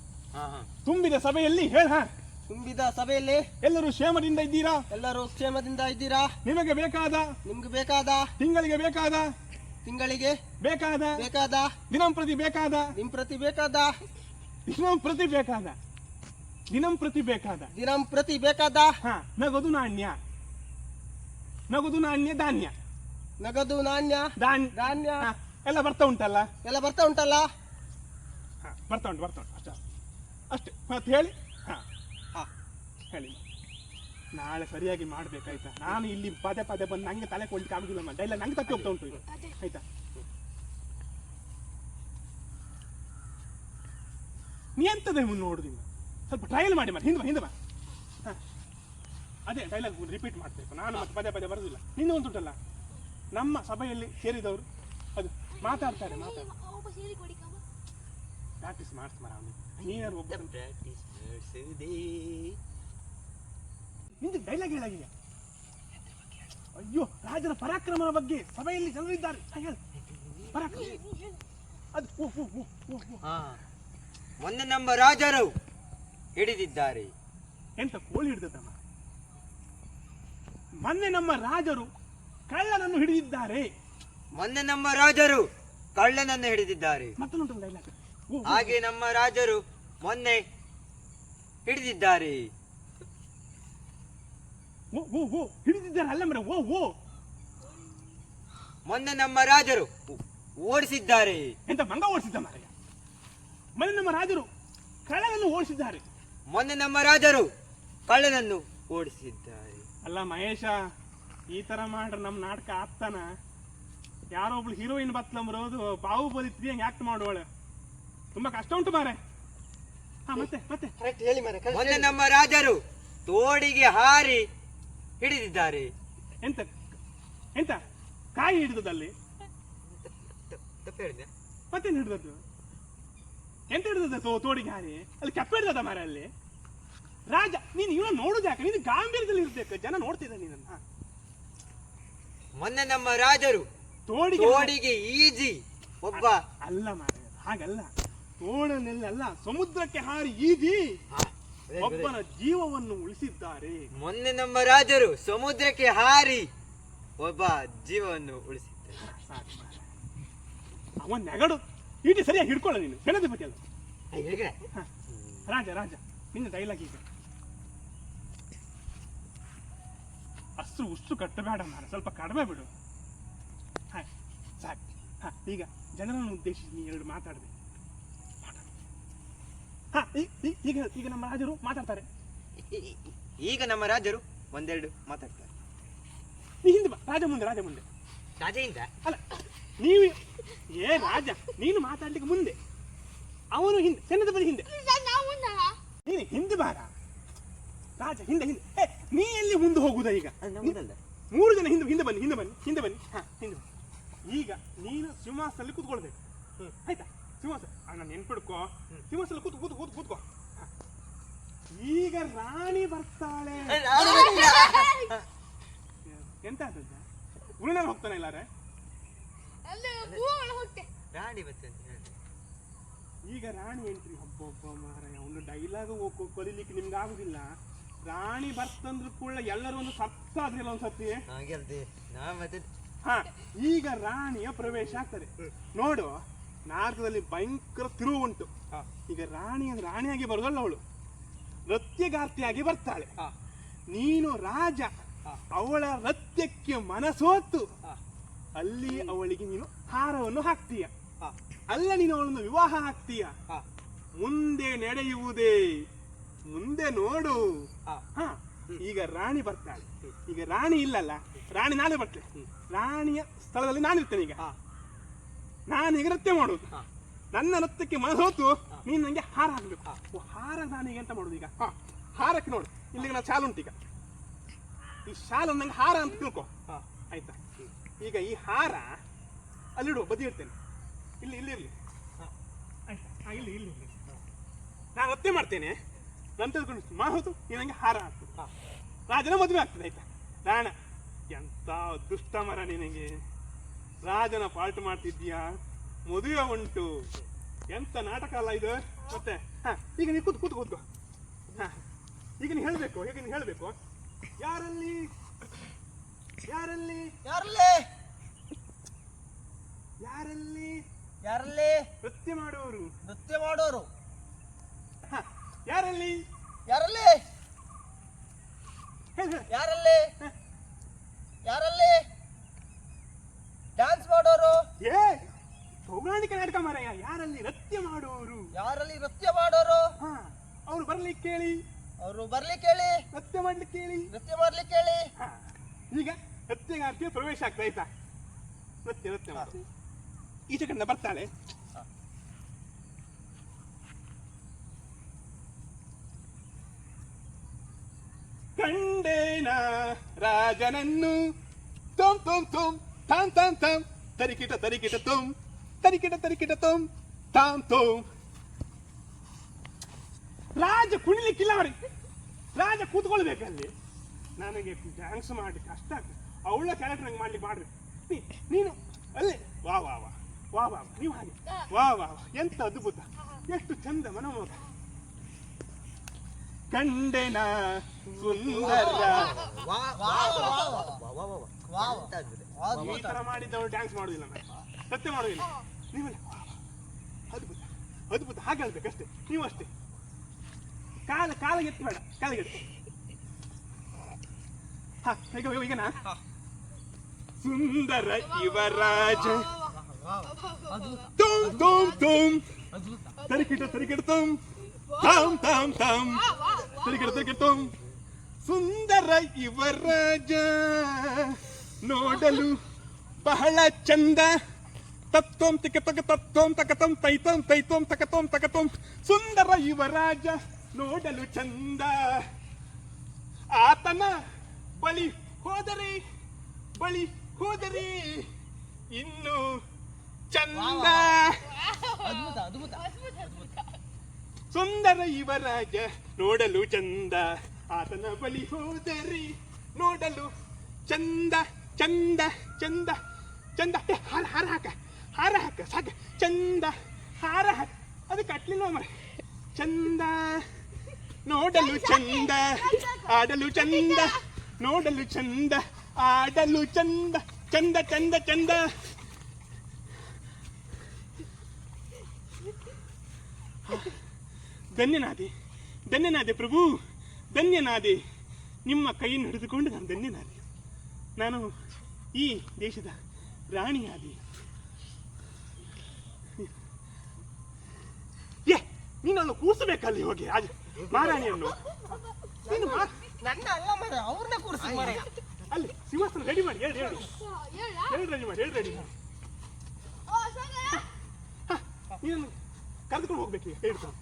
ತುಂಬಿದ ಸಭೆಯಲ್ಲಿ ಹೇಳ ತುಂಬಿದ ಸಭೆಯಲ್ಲಿ ಎಲ್ಲರೂ ಕ್ಷೇಮದಿಂದ ಇದ್ದೀರಾ? ಎಲ್ಲರೂ ಕ್ಷೇಮದಿಂದ ಇದ್ದೀರಾ? ನಿಮಗೆ ಬೇಕಾದ? ನಿಮ್ಗೆ ಬೇಕಾದ? ತಿಂಗಳಿಗೆ ಬೇಕಾದ? ತಿಂಗಳಿಗೆ ಬೇಕಾದ? ಬೇಕಾದ? ದಿನಂಪ್ರತಿ ಬೇಕಾದ? ನಿಮ್ ಪ್ರತಿ ಬೇಕಾದ? ದಿನಂಪ್ರತಿ ಬೇಕಾದ? ದಿನಂಪ್ರತಿ ಬೇಕಾದ? ದಿನಂಪ್ರತಿ ಬೇಕಾದ? ಹಾ ನಗದು ನಾಣ್ಯ. ನಗದು ನಾಣ್ಯ ಧಾನ್ಯ. ನಗದು ನಾಣ್ಯ ಧಾನ್ಯ. ಧಾನ್ಯ ಎಲ್ಲ ಬರ್ತಾ ಉಂಟಲ್ಲ? ಎಲ್ಲ ಬರ್ತಾ ಉಂಟಲ್ಲ? ಹಾ, ಬರ್ತಾ ಉಂಟು ಬರ್ತಾ ಉಂಟು. ಅಷ್ಟೇ. ಅಷ್ಟೇ. ಮತ್ತೆ ಹೇಳಿ? ಹಾ. ಹಾ. ಹೇಳಿ. ನಾಳೆ ಸರಿಯಾಗಿ ಮಾಡ್ಬೇಕಾಯ್ತಾ? ನಾನು ಇಲ್ಲಿ ಪದೇ ಪದೇ ಬಂದು ನಂಗೆ ತಲೆ ಕೊಡ್ಲಿಕ್ಕೆ ಆಗುದಿಲ್ಲ ಮತ್ತೆ ಇಲ್ಲ ನಂಗೆ ತಪ್ಪಿ ಹೋಗ್ತಾ ಉಂಟು ಈಗ. ಆಯ್ತಾ? ನೀ ಎಂತದೆ ಮುಂದೆ ನೋಡುದಿಲ್ಲ ಸ್ವಲ್ಪ ಟ್ರಯಲ್ ಮಾಡಿ ಮಾಡಿ. ಹಿಂದೆ ಬಾ ಹಿಂದೆ ಬಾ. ಹಾ. ಅದೇ ಡೈಲಾಗ್ ರಿಪೀಟ್ ಮಾಡ್ಬೇಕು. ನಾನು ಮತ್ತೆ ಪದೇ ಪದೇ ಬರುದಿಲ್ಲ. ನಿನ್ನ ಒಂದು ಉಂಟಲ್ಲ ನಮ್ಮ ಸಭೆಯಲ್ಲಿ ಸೇರಿದವರು ಅದು ಮಾತಾಡ್ತಾರೆ ಮಾತಾಡ್ತಾರೆ. ಪ್ರಾಕ್ಟೀಸ್ ಮಾಡ್ತ ಮರ ಅವನಿಗೆ. ನೀನಾರು ಒಬ್ಬ ನಿಂದು ಡೈಲಾಗ್ ಹೇಳಾಗಿಲ್ಲ. ಅಯ್ಯೋ ರಾಜರ ಪರಾಕ್ರಮದ ಬಗ್ಗೆ ಸಭೆಯಲ್ಲಿ ಜನರಿದ್ದಾರೆ ಹೇಳು. ಪರಾಕ್ರಮ. ಅದು ಓ ಓ ಓ ಮೊನ್ನೆ ನಮ್ಮ ರಾಜರು ಹಿಡಿದಿದ್ದಾರೆ. ಎಂತ ಕೋಳಿ ಹಿಡಿದಮ್ಮ ಮೊನ್ನೆ ನಮ್ಮ ರಾಜರು ಕಳ್ಳನನ್ನು ಹಿಡಿದಿದ್ದಾರೆ. ಮೊನ್ನೆ ನಮ್ಮ ರಾಜರು ಕಳ್ಳನನ್ನು ಹಿಡಿದಿದ್ದಾರೆ. ಮತ್ತೊಂದು ಡೈಲಾಗ್ ಓ ಓ, ಹಾಗೆ ನಮ್ಮ ರಾಜರು ಮೊನ್ನೆ ಹಿಡಿದಿದ್ದಾರೆ. ಓ ಓ ಓ ಹಿಡಿದಿದ್ದಾರೆ ಅಲ್ಲ ಮೇಡಮ್ ಓ ಓ. ಮೊನ್ನೆ ನಮ್ಮ ರಾಜರು ಓಡಿಸಿದ್ದಾರೆ. ಎಂತ ಮಂಗ ಓಡಿಸಿದ್ದ ಮಾರಾಯ ಮೊನ್ನೆ ನಮ್ಮ ರಾಜರು ಕಳ್ಳನನ್ನು ಓಡಿಸಿದ್ದಾರೆ. ಮೊನ್ನೆ ನಮ್ಮ ರಾಜರು ಕಳ್ಳನನ್ನು ಓಡಿಸಿದ್ದಾರೆ. ಅಲ್ಲ ಮಹೇಶ ಈ ತರ ಮಾಡ್ರ ನಮ್ಮ ನಾಟಕ ಆಗ್ತಾನ? ಯಾರೋ ಒಬ್ಳು ಹೀರೋಯಿನ್ ಬತ್ಲಂಬರೋದು ಬಾಹುಬಲಿ ತ್ರೀ ಹಂಗೆ ಆಕ್ಟ್ ಮಾಡುವಳು. ತುಂಬಾ ಕಷ್ಟ ಉಂಟು ಮಾರೆ ಹಾ ಮತ್ತೆ ಮತ್ತೆ. ಕರೆಕ್ಟ್ ಹೇಳಿ ಮರೆ correct ಮೊನ್ನೆ ನಮ್ಮ ರಾಜರು ತೋಡಿಗೆ ಹಾರಿ ಹಿಡಿದಿದ್ದಾರೆ. ಎಂತ ಎಂತ? ಕಾಯಿ ಹಿಡಿದದಲ್ಲಿ? ಮತ್ತೆ ಮತ್ತೇನು ಹಿಡಿದದ್ದು? ಎಂತ ಹಿಡಿದದ್ದು ತೋ ತೋಡಿಗೆ ಹಾರಿ? ಅಲ್ಲಿ ಕೆಪ್ಪ ಹಿಡಿದದ ಮಾರೆ ಅಲ್ಲಿ? ರಾಜ ನೀನು ಇವ ನೋಡುದು ಯಾಕೆ ನೀನು ಗಾಂಭೀರ್ಯದಲ್ಲಿ ಇರ್ಬೇಕು. ಜನ ನೋಡ್ತಿದ್ದ ನೀನನ್ನ. ಮೊನ್ನೆ ನಮ್ಮ ರಾಜರು ತೋಡಿಗೆ ಈಜಿ ಒಬ್ಬ ಅಲ್ಲ ಮಾರಾಯ ಹಾಗಲ್ಲ. ತೋಳನೆಲ್ಲ ಸಮುದ್ರಕ್ಕೆ ಹಾರಿ ಈಜಿ ಒಬ್ಬನ ಜೀವವನ್ನು ಉಳಿಸಿದ್ದಾರೆ. ಮೊನ್ನೆ ನಮ್ಮ ರಾಜರು ಸಮುದ್ರಕ್ಕೆ ಹಾರಿ ಒಬ್ಬ ಜೀವವನ್ನು ಉಳಿಸಿದ್ದಾರೆ. ಸಾಕು ನೆಗಡು. ಈಟಿ ಸರಿಯಾಗಿ ಹಿಡ್ಕೊಳ್ಳ ನೀನು. ಹೇಳದೆ ಹ. ರಾಜ ರಾಜ. ನಿನ್ನ ಡೈಲಾಗ್ ಈಗ ಅಷ್ಟು ಉಸ್ರು ಕಟ್ಟಬೇಡ ಮಾರ ಸ್ವಲ್ಪ ಕಡಿಮೆ ಬಿಡು. ಹಾಯ್ ಸಾಕು. ಹಾಂ ಈಗ ಜನರನ್ನು ಉದ್ದೇಶಿಸಿ ನೀ ಎರಡು ಮಾತಾಡಿದೆ. ಹಾ ಈಗ ಈಗ ಈಗ ನಮ್ಮ ರಾಜರು ಮಾತಾಡ್ತಾರೆ. ಈಗ ನಮ್ಮ ರಾಜರು ಒಂದೆರಡು ಮಾತಾಡ್ತಾರೆ. ನೀ ಹಿಂದೆ ಬಾ. ರಾಜ ಮುಂದೆ ರಾಜ ಮುಂದೆ. ರಾಜೆಯಿಂದ ಅಲ್ಲ ನೀವು ಏ ರಾಜ ನೀನು ಮಾತಾಡ್ಲಿಕ್ಕೆ ಮುಂದೆ. ಅವನು ಹಿಂದೆ ಬದಿ ಹಿಂದೆ. ನೀನು ಹಿಂದೆ ಬಾರ. ರಾಜ ಹಿಂದೆ ಹಿಂದೆ. ಏ, ನೀ ಎಲ್ಲಿ ಮುಂದೆ ಹೋಗುದ ಈಗ. ಮೂರು ಜನ ಹಿಂದೆ ಹಿಂದೆ ಬನ್ನಿ ಹಿಂದೆ ಬನ್ನಿ ಹಿಂದೆ ಬನ್ನಿ. ಹಾ ಹಿಂದೆ ಬನ್ನಿ. ಈಗ ನೀನು ಸಿಂಹಾಸನಲ್ಲಿ ಕೂತ್ಕೊಳ್ಬೇಕು. ಆಯ್ತಾ? ಸಿಂಹಾಸ ಅಣ್ಣ ನೆನ್ಪಿಡ್ಕೋ. ಸಿಂಹಾಸನ ಕೂತು ಕೂತು ಕೂತು ಕೂತ್ಕೋ. ಈಗ ರಾಣಿ ಬರ್ತಾಳೆ. ಎಂತ ಉಳಿನ ಹೋಗ್ತಾನೆ ಇಲ್ಲಾರೆ? ರಾಣಿ ಈಗ ರಾಣಿ ಎಂಟ್ರಿ ಹಬ್ಬ ಮಾರಾಯ ಅವನು ಡೈಲಾಗ್ ಕಲಿಲಿಕ್ಕೆ ನಿಮ್ಗೆ ಆಗುದಿಲ್ಲ. ರಾಣಿ ಬರ್ತಂದ್ರು ಕೂಡ ಎಲ್ಲರೂ ಒಂದು ಸತ್ತಾದ್ರಿಲ್ಲ ಒಂದ್ ಒಂದ್ಸತಿ ಹಾಗೆ ಅಲ್ದೆ ನಾ ಮತ್ತೆ ಹಾ ಈಗ ರಾಣಿಯ ಪ್ರವೇಶ ಆಗ್ತದೆ. ನೋಡು ನಾಟಕದಲ್ಲಿ ಭಯಂಕರ ತಿರುವು ಉಂಟು. ಈಗ ರಾಣಿ ಅಂದ್ರೆ ರಾಣಿಯಾಗಿ ಬರೋದಲ್ಲ ಅವಳು. ನೃತ್ಯಗಾರ್ತಿಯಾಗಿ ಬರ್ತಾಳೆ. ನೀನು ರಾಜ. ಅವಳ ನೃತ್ಯಕ್ಕೆ ಮನಸೋತು. ಅಲ್ಲಿ ಅವಳಿಗೆ ನೀನು ಹಾರವನ್ನು ಹಾಕ್ತೀಯ. ಅಲ್ಲ ನೀನು ಅವಳನ್ನು ವಿವಾಹ ಹಾಕ್ತೀಯ. ಮುಂದೆ ನಡೆಯುವುದೇ ಮುಂದೆ ನೋಡು. ಹಾ. ಈಗ ರಾಣಿ ಬರ್ತಾಳೆ. ಈಗ ರಾಣಿ ಇಲ್ಲಲ್ಲ ರಾಣಿ ನಾನೇ ಬರ್ತೇನೆ ರಾಣಿಯ ಸ್ಥಳದಲ್ಲಿ ನಾನಿರ್ತೇನೆ ಈಗ. ನಾನು ಈಗ ನೃತ್ಯ ಮಾಡುದು. ನನ್ನ ನೃತ್ಯಕ್ಕೆ ಮನಸೋತು ನೀನು ನಂಗೆ ಹಾರ ಹಾಕ್ಬೇಕು. ಓ, ಹಾರ ನಾನೀಗ ಎಂತ ಮಾಡುದು ಈಗ? ಹಾ. ಹಾರಕ್ಕೆ ನೋಡು. ಇಲ್ಲಿಗೆ ನಾನು ಶಾಲು ಉಂಟು ಈಗ. ಈ ಶಾಲು ನಂಗೆ ಹಾರ ಅಂತ ತಿಳ್ಕೊ. ಆಯ್ತಾ? ಈಗ ಈ ಹಾರ ಅಲ್ಲಿಡು ಬದಿ ಇರ್ತೇನೆ ಇಲ್ಲಿ ಇಲ್ಲಿ ಇಲ್ಲಿ. ಇಲ್ಲಿ ಇಲ್ಲಿ ನಾನು ನೃತ್ಯ ಮಾಡ್ತೇನೆ. ತಿಳ್ಕೊಂಡು ಮಾಹೋತು ನಿನಗೆ ನಂಗೆ ಹಾರ ಆಗ್ತದೆ. ರಾಜನ ಮದುವೆ ಆಗ್ತದೆ ಆಯ್ತಾ? ರಾಣ ಎಂತ ದುಷ್ಟ ಮರ ನಿನಗೆ? ರಾಜನ ಪಾಲ್ಟ್ ಮಾಡ್ತಿದ್ದೀಯಾ? ಮದುವೆ ಉಂಟು. ಎಂತ ನಾಟಕ ಅಲ್ಲ ಇದು? ಮತ್ತೆ ಹಾ ಈಗ ನೀ ಕೂತು ಕೂತು ಕೂತ್ಕೋ. ಹಾ ಈಗ ನೀ ಹೇಳ್ಬೇಕು ಈಗ ನೀ ಹೇಳ್ಬೇಕು. ಯಾರಲ್ಲಿ? ಯಾರಲ್ಲಿ? ಯಾರಲ್ಲಿ ಯಾರಲ್ಲಿ? ಯಾರಲ್ಲಿ ನೃತ್ಯ ಮಾಡುವವರು. ನೃತ್ಯ ಮಾಡೋರು ಯಾರಲ್ಲಿ? ಯಾರಲ್ಲೇ? ಯಾರಲ್ಲಿ? ಯಾರಲ್ಲಿ? ಡ್ಯಾನ್ಸ್ ಮಾಡೋರು? ಏ ಪೌರಾಣಿಕ ನಾಟಕ ಮಾರಾಯ ಯಾರಲ್ಲಿ ನೃತ್ಯ ಮಾಡೋರು? ಯಾರಲ್ಲಿ ನೃತ್ಯ ಮಾಡೋರು? ಹಾ ಅವ್ರು ಬರ್ಲಿಕ್ಕೆ ಕೇಳಿ. ಅವರು ಬರ್ಲಿ ಕೇಳಿ. ನೃತ್ಯ ಮಾಡ್ಲಿಕ್ಕೆ ಕೇಳಿ. ನೃತ್ಯ ಮಾಡ್ಲಿಕ್ಕೆ ಕೇಳಿ. ಈಗ ನೃತ್ಯಗಾರ್ತಿಯ ಪ್ರವೇಶ ಆಗ್ತಾ ಆಯ್ತಾ ನೃತ್ಯ ನೃತ್ಯ ಮಾಡು ಈಚೆ ಕಡೆ ಬರ್ತಾಳೆ. ಕಂಡೇನ ರಾಜನನ್ನು ತೊಂ ತೊಂ ತೋಮ್ ತಾಂ ತಾಂ ತಾಂ ತರಿಕಿಟ ತರಿಕಿಟ ತೋಮ್ ತರಿಕಿಟ ತರಿಕಿಟ ತೋಮ್ ತಾಂ ತೊಂ. ರಾಜ ಕುಣಿಲಿಕ್ಕಿಲ್ಲ ಅವರಿಗೆ. ರಾಜ ಕೂತ್ಕೊಳ್ಬೇಕಲ್ಲಿ ನನಗೆ ಡ್ಯಾನ್ಸ್ ಮಾಡಿ ಕಷ್ಟ ಆಗ್ತದೆ. ಅವಳ ಕ್ಯಾರೆಕ್ಟರ್ ನಂಗೆ ಮಾಡ್ಲಿಕ್ಕೆ ಮಾಡ್ರಿ. ನೀನು ಅಲ್ಲೇ ವಾ ವಾ ವಾ ವಾ ವಾ ನೀವು ಹಾಗೆ. ವಾ ವಾ ವಾ ಎಂತ ಅದ್ಭುತ. ಎಷ್ಟು ಚಂದ ಮನಮೋಹ. ಕಂಡೆನ ಸುಂದರ ಈ ತರ ಮಾಡಿದ್ದವಳು ಡ್ಯಾನ್ಸ್ ಮಾಡುದಿಲ್ಲ ಸತ್ಯ ಮಾಡುದಿಲ್ಲ ನೀವಲ್ಲ. ಅದ್ಭುತ ಅದ್ಭುತ ಹಾಗೆ ಹೇಳ್ಬೇಕಷ್ಟೇ ನೀವು ಅಷ್ಟೇ ಕಾಲ ಕಾಲ ಎತ್ತಬೇಡ ಕಾಲಿಗೆ ಎತ್ತು ಹಾ ಈಗ ಈಗನಾ ಸುಂದರ ಯುವರಾಜ ತುಮ್ ತುಂ ತುಂ ತರಿಕಿಟ ತರಿಕಿಟ ತುಮ್ ತಾಂ ತಾಮ್ ತಾಮ್ ಸುಂದರ ಯುವರಾಜ ನೋಡಲು ಬಹಳ ಚಂದ. ತತ್ತೋಂ, ತಿಕ್ಕ ತಕ ತತ್ತೋಂ ತಕತಂ ತೈತೋಂ ತೈತೋಂ ತಕತೋಂ ತಕತೋಂ ಸುಂದರ ಯುವರಾಜ ನೋಡಲು ಚಂದ. ಆತನ ಬಳಿ ಹೋದರೆ ಬಳಿ ಹೋದರೆ ಇನ್ನು ಚಂದ. ಅದ್ಭುತ ಅದ್ಭುತ. ಸುಂದರ ಯುವರಾಜ ನೋಡಲು ಚಂದ. ಆತನ ಬಳಿ ಹೋದರಿ ನೋಡಲು ಚಂದ ಚಂದ ಚಂದ ಚಂದ. ಹಾರ ಹಾರ ಹಾಕ ಹಾರ ಹಾಕ ಸಾಕ. ಚಂದ ಹಾರ ಹಾಕ. ಅದು ಕಟ್ಲಿಲ್ಲ ಮರ. ಚಂದ ನೋಡಲು ಚಂದ ಆಡಲು ಚಂದ ನೋಡಲು ಚಂದ ಆಡಲು ಚಂದ ಚಂದ ಚಂದ ಚಂದ. ಧನ್ಯನಾದೆ ಧನ್ಯನಾದೆ ಪ್ರಭು ಧನ್ಯನಾದೆ. ನಿಮ್ಮ ಕೈಯನ್ನು ಹಿಡಿದುಕೊಂಡು ನಾನು ಧನ್ಯನಾದೆ. ನಾನು ಈ ದೇಶದ ರಾಣಿಯಾದೆ. ಏ ನೀನನ್ನು ಕೂರಿಸಬೇಕಲ್ಲಿ ಹೋಗಿ ರಾಜ ಮಹಾರಾಣಿಯನ್ನು. ನೀನು ನನ್ನ ಅಲ್ಲ ಮರ ಅವ್ರನ್ನ ಕೂರಿಸಿ ಮರ ಅಲ್ಲಿ ಸಿಂಹಾಸನ ರೆಡಿ ಮಾಡಿ ಹೇಳಿ ಹೇಳಿ. ಹೇಳ ಹೇಳಿ ರೆಡಿ ಮಾಡಿ ಹೇಳಿ ರೆಡಿ ಮಾಡಿ ನೀನು ಕರೆದುಕೊಂಡು ಹೋಗ್ಬೇಕು ನಾನಾ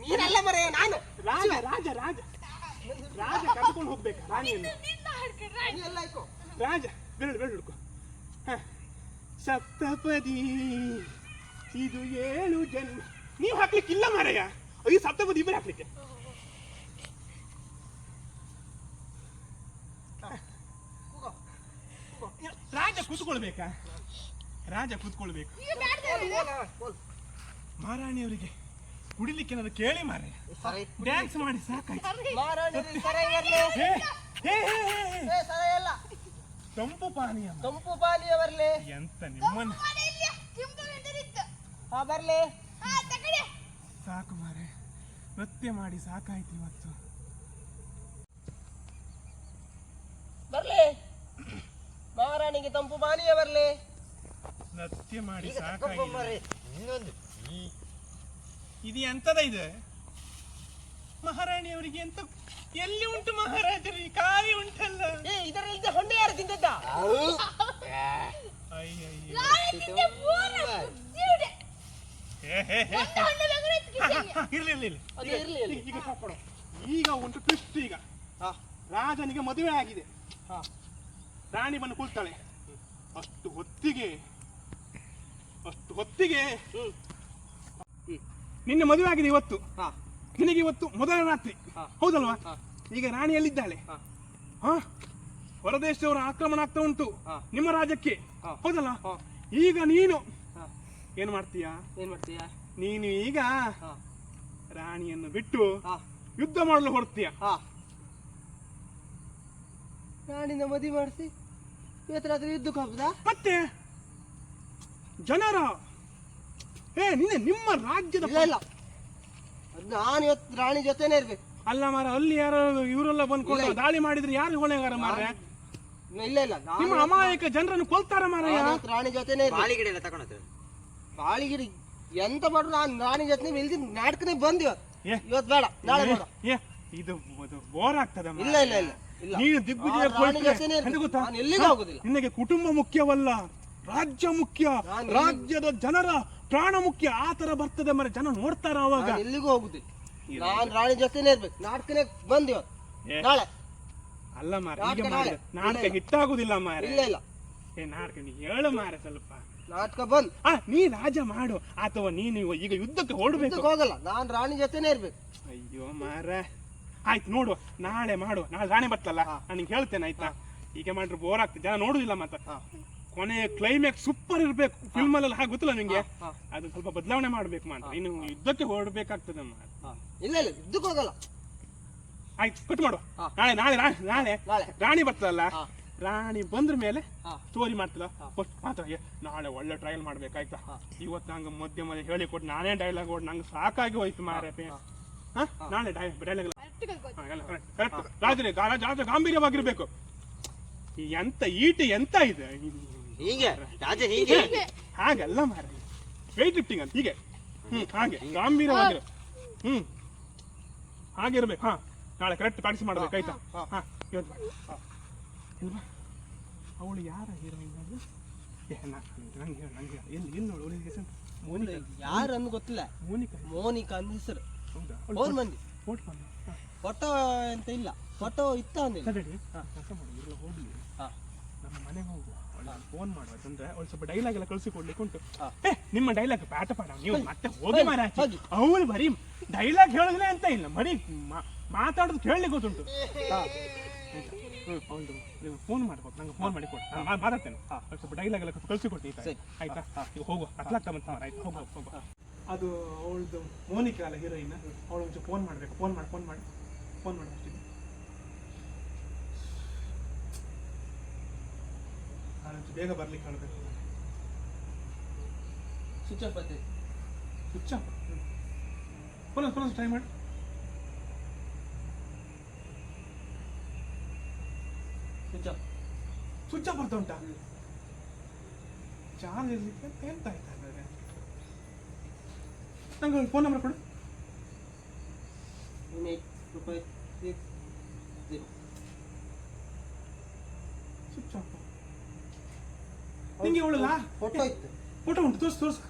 ನೀನಲ್ಲ ಮರ ನಾನು ರಾಜ ರಾಜ ರಾಜ ರಾಜ ಕರ್ಕೊಂಡು ಹೋಗ್ಬೇಕು ರಾಣಿಯನ್ನು ನೀ ಎಲ್ಲ ಆಯ್ಕೋ ರಾಜ ಬೆರಳು ಬೆರಳು ಹಿಡ್ಕೊ ಹ. ಸಪ್ತಪದಿ ಇದು ಏಳು ಜನ್ಮ ನೀವು ಹಾಕ್ಲಿಕ್ಕಿಲ್ಲ ಮಾರಯ್ಯ ಈ ಸಪ್ತಪದಿ ಇಬ್ಬರು ಹಾಕ್ಲಿಕ್ಕೆ. ರಾಜ ಕೂತ್ಕೊಳ್ಬೇಕಾ ರಾಜ ಕೂತ್ಕೊಳ್ಬೇಕು. ಮಹಾರಾಣಿಯವರಿಗೆ ಕುಡಿಲಿಕ್ಕೆ ಏನಾದ್ರು ಕೇಳಿ ಮಾರೆ ಸರ ಡ್ಯಾನ್ಸ್ ಮಾಡಿ ಸಾಕಾಯ್ತು. ಹೇ. ಏ ಸರ ಎಲ್ಲ ತಂಪು ಪಾನೀಯ ಮಾರ್ರೆ. ತಂಪು ಪಾನೀಯ ಬರ್ಲಿ. ಎಂತ ನಿಮ್ಮನ್ನ. ಹಾ ಬರ್ಲಿ. ಸಾಕು ಮಾರೆ ನೃತ್ಯ ಮಾಡಿ ಸಾಕಾಯ್ತು ಇವತ್ತು. ಬರ್ಲಿ. ಮಹಾರಾಣಿಗೆ ತಂಪು ಪಾನೀಯ ಬರ್ಲಿ. ನೃತ್ಯ ಮಾಡಿ ಸಾಕಾಗಿ ಇನ್ನೊಂದು. ಇನ್ನೊಂದು ಇದು ಎಂತದ ಮಹಾರಾಣಿ ಅವರಿಗೆ ಎಂತ ಎಲ್ಲಿ ಉಂಟು ಮಹಾರಾಜರು? ಈ ಕಾಯಿ ಉಂಟಲ್ಲ. ಏ ಇದರಲ್ಲಿ ಹೊಂಡೆ ಯಾರು ತಿಂದದ್ದ? ಈಗ- ಉಂಟು ಟ್ವಿಸ್ಟ್ ಈಗ. ರಾಜನಿಗೆ ಮದುವೆ ಆಗಿದೆ. ಹಾ ರಾಣಿ ಬಂದು ಕೂಳ್ತಾಳೆ ಅಷ್ಟು ಹೊತ್ತಿಗೆ ಅಷ್ಟು ಹೊತ್ತಿಗೆ ನಿನ್ನೆ ಮದುವೆ ಆಗಿದೆ ಇವತ್ತು. ಹಾ. ನಿನಗೆ ಇವತ್ತು ಮೊದಲ ರಾತ್ರಿ. ಹೌದಲ್ವಾ? ಈಗ ರಾಣಿ ಎಲ್ಲಿದ್ದಾಳೆ ಹಾ. ಹೊರದೇಶದವರ ಆಕ್ರಮಣ ಆಗ್ತಾ ಉಂಟು. ನಿಮ್ಮ ರಾಜ್ಯಕ್ಕೆ. ಹೌದಲ್ಲ? ಈಗ ನೀನು. ಏನ್ ಮಾಡ್ತೀಯಾ? ಏನ್ ಮಾಡ್ತೀಯ? ನೀನು ಈಗ ರಾಣಿಯನ್ನು ಬಿಟ್ಟು ಯುದ್ಧ ಮಾಡಲು ಹೊರಡ್ತೀಯ? ಹಾ. ರಾಣಿನ ಮದುವೆ ಮಾಡಿಸಿ ಇವತ್ತು ರಾತ್ರಿ ಯುದ್ಧಕ್ಕೆ ಹೋಗುದಾ? ಮತ್ತೆ? ಜನರ ಏ ನಿನ್ನೆ ನಿಮ್ಮ ರಾಜ್ಯದ ಇಲ್ಲ ಇಲ್ಲ. ನಾನು ಇವತ್ತು ರಾಣಿ ಜೊತೆನೇ ಇರ್ಬೇಕು. ಅಲ್ಲ ಮಾರ ಅಲ್ಲಿ ಯಾರೋ ಇವರೆಲ್ಲ ಬಂದ್ಕೊಂಡು. ದಾಳಿ ಮಾಡಿದ್ರೆ ಯಾರು ಹೊಣೆಗಾರ ಮಾರ ಇಲ್ಲ ಇಲ್ಲ ನಾನು ನಿಮ್ಮ ಅಮಾಯಕ ಜನರನ್ನು ಕೊಲ್ತಾರ ಮಾರಯ್ಯ ನಾನು ಇವತ್ತು ರಾಣಿ ಜೊತೆನೇ ಇರ್ಬೇಕು. ಬಾಳಿಗಿಡ ಎಲ್ಲ ತಗೊಂಡ್ರೆ ಬಾಳಿಗಿರಿ ಎಂತ ಮಾಡ್ರು ನಾನು ರಾಣಿ ಜೊತೆ ಇಲ್ದಿ ನಾಟಕನೇ ಬಂದ್ ಇವತ್ತು ಏ. ಇವತ್ತು ಬೇಡ ನಾಳೆ ಬೇಡ ಏ, ಇದು ಬೋರ್ ಆಗ್ತದ ಮಾರ್ರೆ. ಇಲ್ಲ ಇಲ್ಲ ಇಲ್ಲ ಇಲ್ಲ. ನೀನು ದಿಗ್ವಿಜಯ ನಾನು ರಾಣಿ ಕೊಟ್ರೆ ಜೊತೆನೇ ಇರ್ಬೇಕು. ಗೊತ್ತಾ? ನಾನು ಎಲ್ಲಿಗೂ ಹೋಗುದಿಲ್ಲ. ನಿನಗೆ ಕುಟುಂಬ ಮುಖ್ಯವಲ್ಲ ರಾಜ್ಯ ಮುಖ್ಯ ರಾಜ್ಯದ ಜನರ ಪ್ರಾಣ ಮುಖ್ಯ ಆ ತರ ಬರ್ತದೆ ಮರ. ಜನ ನೋಡ್ತಾರ ಅವಾಗ. ನಾನು ಎಲ್ಲಿಗೂ ಹೋಗುದಿಲ್ಲ. ನಾನು ರಾಣಿ ಜೊತೆನೇ ಇರ್ಬೇಕು. ನಾಟಕನೇ ಬಂದ್ ಇವತ್ತು ನಾಳೆ. ಅಲ್ಲ ಮಾರ ನಾಟಕ ನಾಳೆ. ನಾಟಕ. ಹಿಟ್ಟಾಗುದಿಲ್ಲ ಮಾರ ಇಲ್ಲ ಇಲ್ಲ. ಏ ನಾಟಕ ನೀ ಹೇಳು ಮಾರ ಸ್ವಲ್ಪ. ನಾಟಕ ಬಂದ್. ಆ ನೀ ರಾಜ ಮಾಡು. ಅಥವಾ ನೀನು ಇವ- ಈಗ ಯುದ್ಧಕ್ಕೆ ಹೊರಡ್ಬೇಕು ಹೋಗಲ್ಲ. ನಾನು ರಾಣಿ ಜೊತೆನೇ ಇರ್ಬೇಕು. ಅಯ್ಯೋ ಮಾರ ಆಯ್ತು ನೋಡು. ನಾಳೆ ಮಾಡು. ನಾಳೆ ರಾಣಿ ಬರ್ತಲ್ಲ. ನಾನು ನಿಂಗೆ ಹೇಳ್ತೇನೆ ಆಯ್ತಾ? ಈಗ ಮಾಡ್ರೆ ಬೋರ್ ಆಗ್ತದೆ. ಜನ ನೋಡುದಿಲ್ಲ ಮತ್ತ ಹಾ. ಕೊನೆ ಕ್ಲೈಮ್ಯಾಕ್ಸ್ ಸೂಪರ್ ಇರ್ಬೇಕು ಫಿಲ್ಮ್ ಅಲ್ಲಿ ಹಾಗೆ ಗೊತ್ತಿಲ್ಲ ನಿಮಗೆ. ಅದು ಸ್ವಲ್ಪ ಬದಲಾವಣೆ ಮಾಡ್ಬೇಕು ಮಾತ್ರ. ಇನ್ನು ಯುದ್ಧಕ್ಕೆ ಹೊರಡ್ಬೇಕಾಗ್ತದೆ. ಇಲ್ಲ ಇಲ್ಲ ಯುದ್ಧಕ್ಕೆ ಹೋಗಲ್ಲ. ಆಯ್ತು ಕಟ್ ಮಾಡುವ ನಾಳೆ ನಾಳೆ ನಾಳೆ ರಾಣಿ ಬರ್ತದಲ್ಲ? ರಾಣಿ ಬಂದ್ರ ಮೇಲೆ ಸ್ಟೋರಿ ಮಾಡ್ತಲ್ಲ ಫಸ್ಟ್ ಮಾತ್ರ ನಾಳೆ ಒಳ್ಳೆ ಟ್ರಯಲ್ ಮಾಡ್ಬೇಕಾಯ್ತಾ. ಇವತ್ತು ನಂಗೆ ಮಧ್ಯ ಮಧ್ಯ ಹೇಳಿ ಕೊಟ್ಟು ನಾನೇ ಡೈಲಾಗ್ ಕೊಟ್ಟು ನಂಗೆ ಸಾಕಾಗಿ ಹೋಯ್ತು ಮಾರೇ ನಾಳೆ ಡೈಲಾಗ್. ರಾಜರೇ ರಾಜ ಗಾಂಭೀರ್ಯವಾಗಿರ್ಬೇಕು. ಎಂತ ಈಟಿ ಎಂತ ಇದೆ? ಹೀಗೆ ರಾಜ ಹೀಗೆ. ಹಾಗಲ್ಲ ಮಾರ ವೆಯ್ಟ್ ಲಿಫ್ಟಿಂಗ್ ಅಂತ ಹೀಗೆ. ಹ್ಮ್ ಹಾಗೆ. ಗಾಂಭೀರ್ಯವಾಗಿರ ಹ್ಮ್. ಹಾಗಿರ್ಬೇಕು. ಹಾ ನಾಳೆ ಕರೆಕ್ಟ್ ಪ್ರಾಕ್ಟೀಸ್ ಮಾಡ್ಬೇಕು ಆಯ್ತಾ? ಹಾ. ಹಾ. ಇವತ್ತು. ಅವಳು ಯಾರ ಹೀರೋಯಿನ್ ಅದು ನಂಗೆ ನಂಗೆ ಎಲ್ಲಿ ಎಲ್ಲಿ ನೋಡು ಅವಳಿಗೆ ಹೆಸರು? ಮೋನಿಕಾ. ಯಾರು ಅಂದ್ ಗೊತ್ತಿಲ್ಲ. ಮೋನಿಕಾ. ಮೋನಿಕಾ ಅಂದ ಹೆಸರು. ಹೌದಾ? ಮೂರ್ ಮಂದಿ ಫೋಟೋ ಬಂದು. ಫೋಟೋ ಅಂತ ಇಲ್ಲ. ಫೋಟೋ ಇತ್ತ ಅಂದಿಲ್ಲ. ಸರಿ ಹಾಂ ಕೆಲಸ ಮಾಡಿ. ಇಲ್ಲ ಹೋಗ್ಲಿ. ಹಾ. ನಮ್ಮ ಮನೆಗೆ ಹೋಗು ಅವಳಿಗೆ ಫೋನ್ ಮಾಡುವ ಅಂತಂದ್ರೆ ಅವಳು ಸ್ವಲ್ಪ ಡೈಲಾಗ್ ಎಲ್ಲ ಕಳಿಸಿ ಕೊಡ್ಲಿಕ್ಕೆ ಉಂಟು. ಏ ನಿಮ್ಮ ಡೈಲಾಗ್ ಪಾಠ ಪಾಡ ನೀವು ಮತ್ತೆ ಹೋಗಿ ಮಾರ ಅವಳು ಬರೀ ಡೈಲಾಗ್ ಹೇಳಿದ್ರೆ ಅಂತ ಇಲ್ಲ ಬರೀ ಮಾತಾಡೋದು ಕೇಳಲಿಕ್ಕೆ ಗೊತ್ತುಂಟು. ಅವಳು ನೀವು ಫೋನ್ ಮಾಡ್ಬೋದು ನಂಗೆ ಫೋನ್ ಮಾಡಿ ಕೊಡು. ನಾನು ಮಾತಾಡ್ತೇನೆ. ಅವ್ಳು ಸ್ವಲ್ಪ ಡೈಲಾಗ್ ಎಲ್ಲ ಕಳಿಸಿ ಕೊಡ್ತೀನಿ. ಆಯ್ತಾ? ಈಗ ಹೋಗುವ ಹತ್ಲಾಗ್ತಾ ಬಂತ ಆಯ್ತು? ಹೋಗು ಹೋಗು ಅದು ಅವಳದು ಮೋನಿಕಾ ಅಲ್ಲ ಹೀರೋಯಿನ್ ಅವಳು ಒಂಚೂರು ಫೋನ್ ಮಾಡಬೇಕು. ಫೋನ್ ಮಾಡಿ ಫೋನ್ ಮಾಡಿ. ಫೋನ್ ಮಾಡಿ ಅಷ್ಟಿದೆ ಬೇಗ ಬರ್ಲಿಕ್ಕೆ ಹೇಳ್ಬೇಕು ಸ್ವಿಚ್ ಆಫ್ ಆಯ್ತು. ಸ್ವಿಚ್ ಆಫ್ ಫೋನ್ ಪುನಃ ಟ್ರೈ ಮಾಡಿ. ಸ್ವಿಚ್ ಆಫ್ ಸ್ವಿಚ್ ಆಫ್ ಬರ್ತಾ ಉಂಟಾ? ಚಾರ್ಜ್ ಇರ್ಲಿಕ್ಕೆ ಎಂತ ಆಯ್ತಾ ಹಾಗಾದ್ರೆ. ನಂಗೆ ಫೋನ್ ನಂಬರ್ ಕೊಡು. Eight five six zero switch off ನಿಂಗೆ ಅವಳಲ್ಲ ಫೋಟೋ ಇತ್ತು ಫೋಟೋ ಉಂಟು ತೋರ್ಸು ತೋರ್ಸು.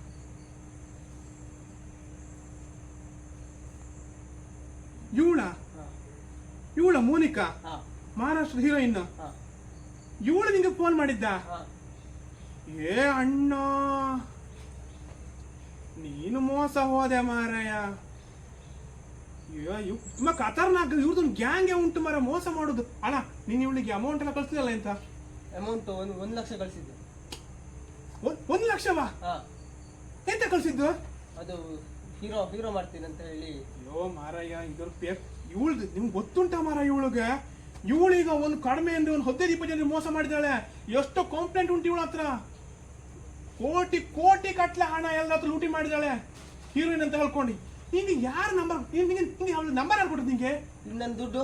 ಇವಳ ಇವಳ ಮೋನಿಕಾ ಮಹಾರಾಷ್ಟ್ರ ಮಹಾರಾಷ್ಟ್ರದ ಹೀರೋಯಿನ್. ಇವಳು ನಿಂಗೆ ಫೋನ್ ಮಾಡಿದ್ದ? ಏ ಅಣ್ಣ. ನೀನು ಮೋಸ ಹೋದೆ ಮಾರಾಯ. ತುಂಬಾ ಖತರ್ನಾಕ್ ಇವ್ರದೊಂದು ಗ್ಯಾಂಗೆ ಉಂಟು ಮಾರ ಮೋಸ ಮಾಡೋದು. ಅಣ್ಣ ನೀನು ಇವಳಿಗೆ ಅಮೌಂಟ್ ಎಲ್ಲ ಕಳಿಸಿದಲ್ಲ ಎಂತ ಅಮೌಂಟ್ ಒಂದು ಒಂದು ಲಕ್ಷ ಕಳಿಸಿದ್ದೆ. ಒಂದ್- ಲಕ್ಷವಾ ಹಾ. ಎಂತ ಕಳ್ಸಿದ್ದು? ಅದು ಹೀರೋ ಹೀರೋ ಮಾಡ್ತೀನಿ ಅಂತ ಹೇಳಿ. ಅಯ್ಯೋ ಮಾರಾಯ ಇದ್ರ ಪೇಪ್ ಇವಳ್ದು ನಿಮ್ಗೆ ಗೊತ್ತುಂಟ ಮಾರ ಇವಳಿಗೆ? ಇವಳೀಗ ಒಂದು ಕಡಿಮೆ ಅಂದ್ರೆ ಒಂದು ಹದಿನೈದು ಇಪ್ಪತ್ತು ಜನ ಮೋಸ ಮಾಡಿದಾಳೆ ಎಷ್ಟು ಕಾಂಪ್ಲೇಂಟ್ ಉಂಟು ಇವಳ ಹತ್ರ? ಕೋಟಿ ಕೋಟಿ ಕಟ್ಲೆ ಹಣ ಎಲ್ಲ ಹತ್ರ ಲೂಟಿ ಮಾಡಿದಾಳೆ ಹೀರೋಯಿನ್ ಅಂತ ಹೇಳ್ಕೊಂಡು. ನಿಂಗೆ ಯಾರ ನಂಬರ್ ನಿಂಗೆ ಅವಳು ನಂಬರ್ ಯಾರು ಕೊಟ್ಟಿದ್ದು ನಿಂಗೆ ನನ್ನ ದುಡ್ಡು?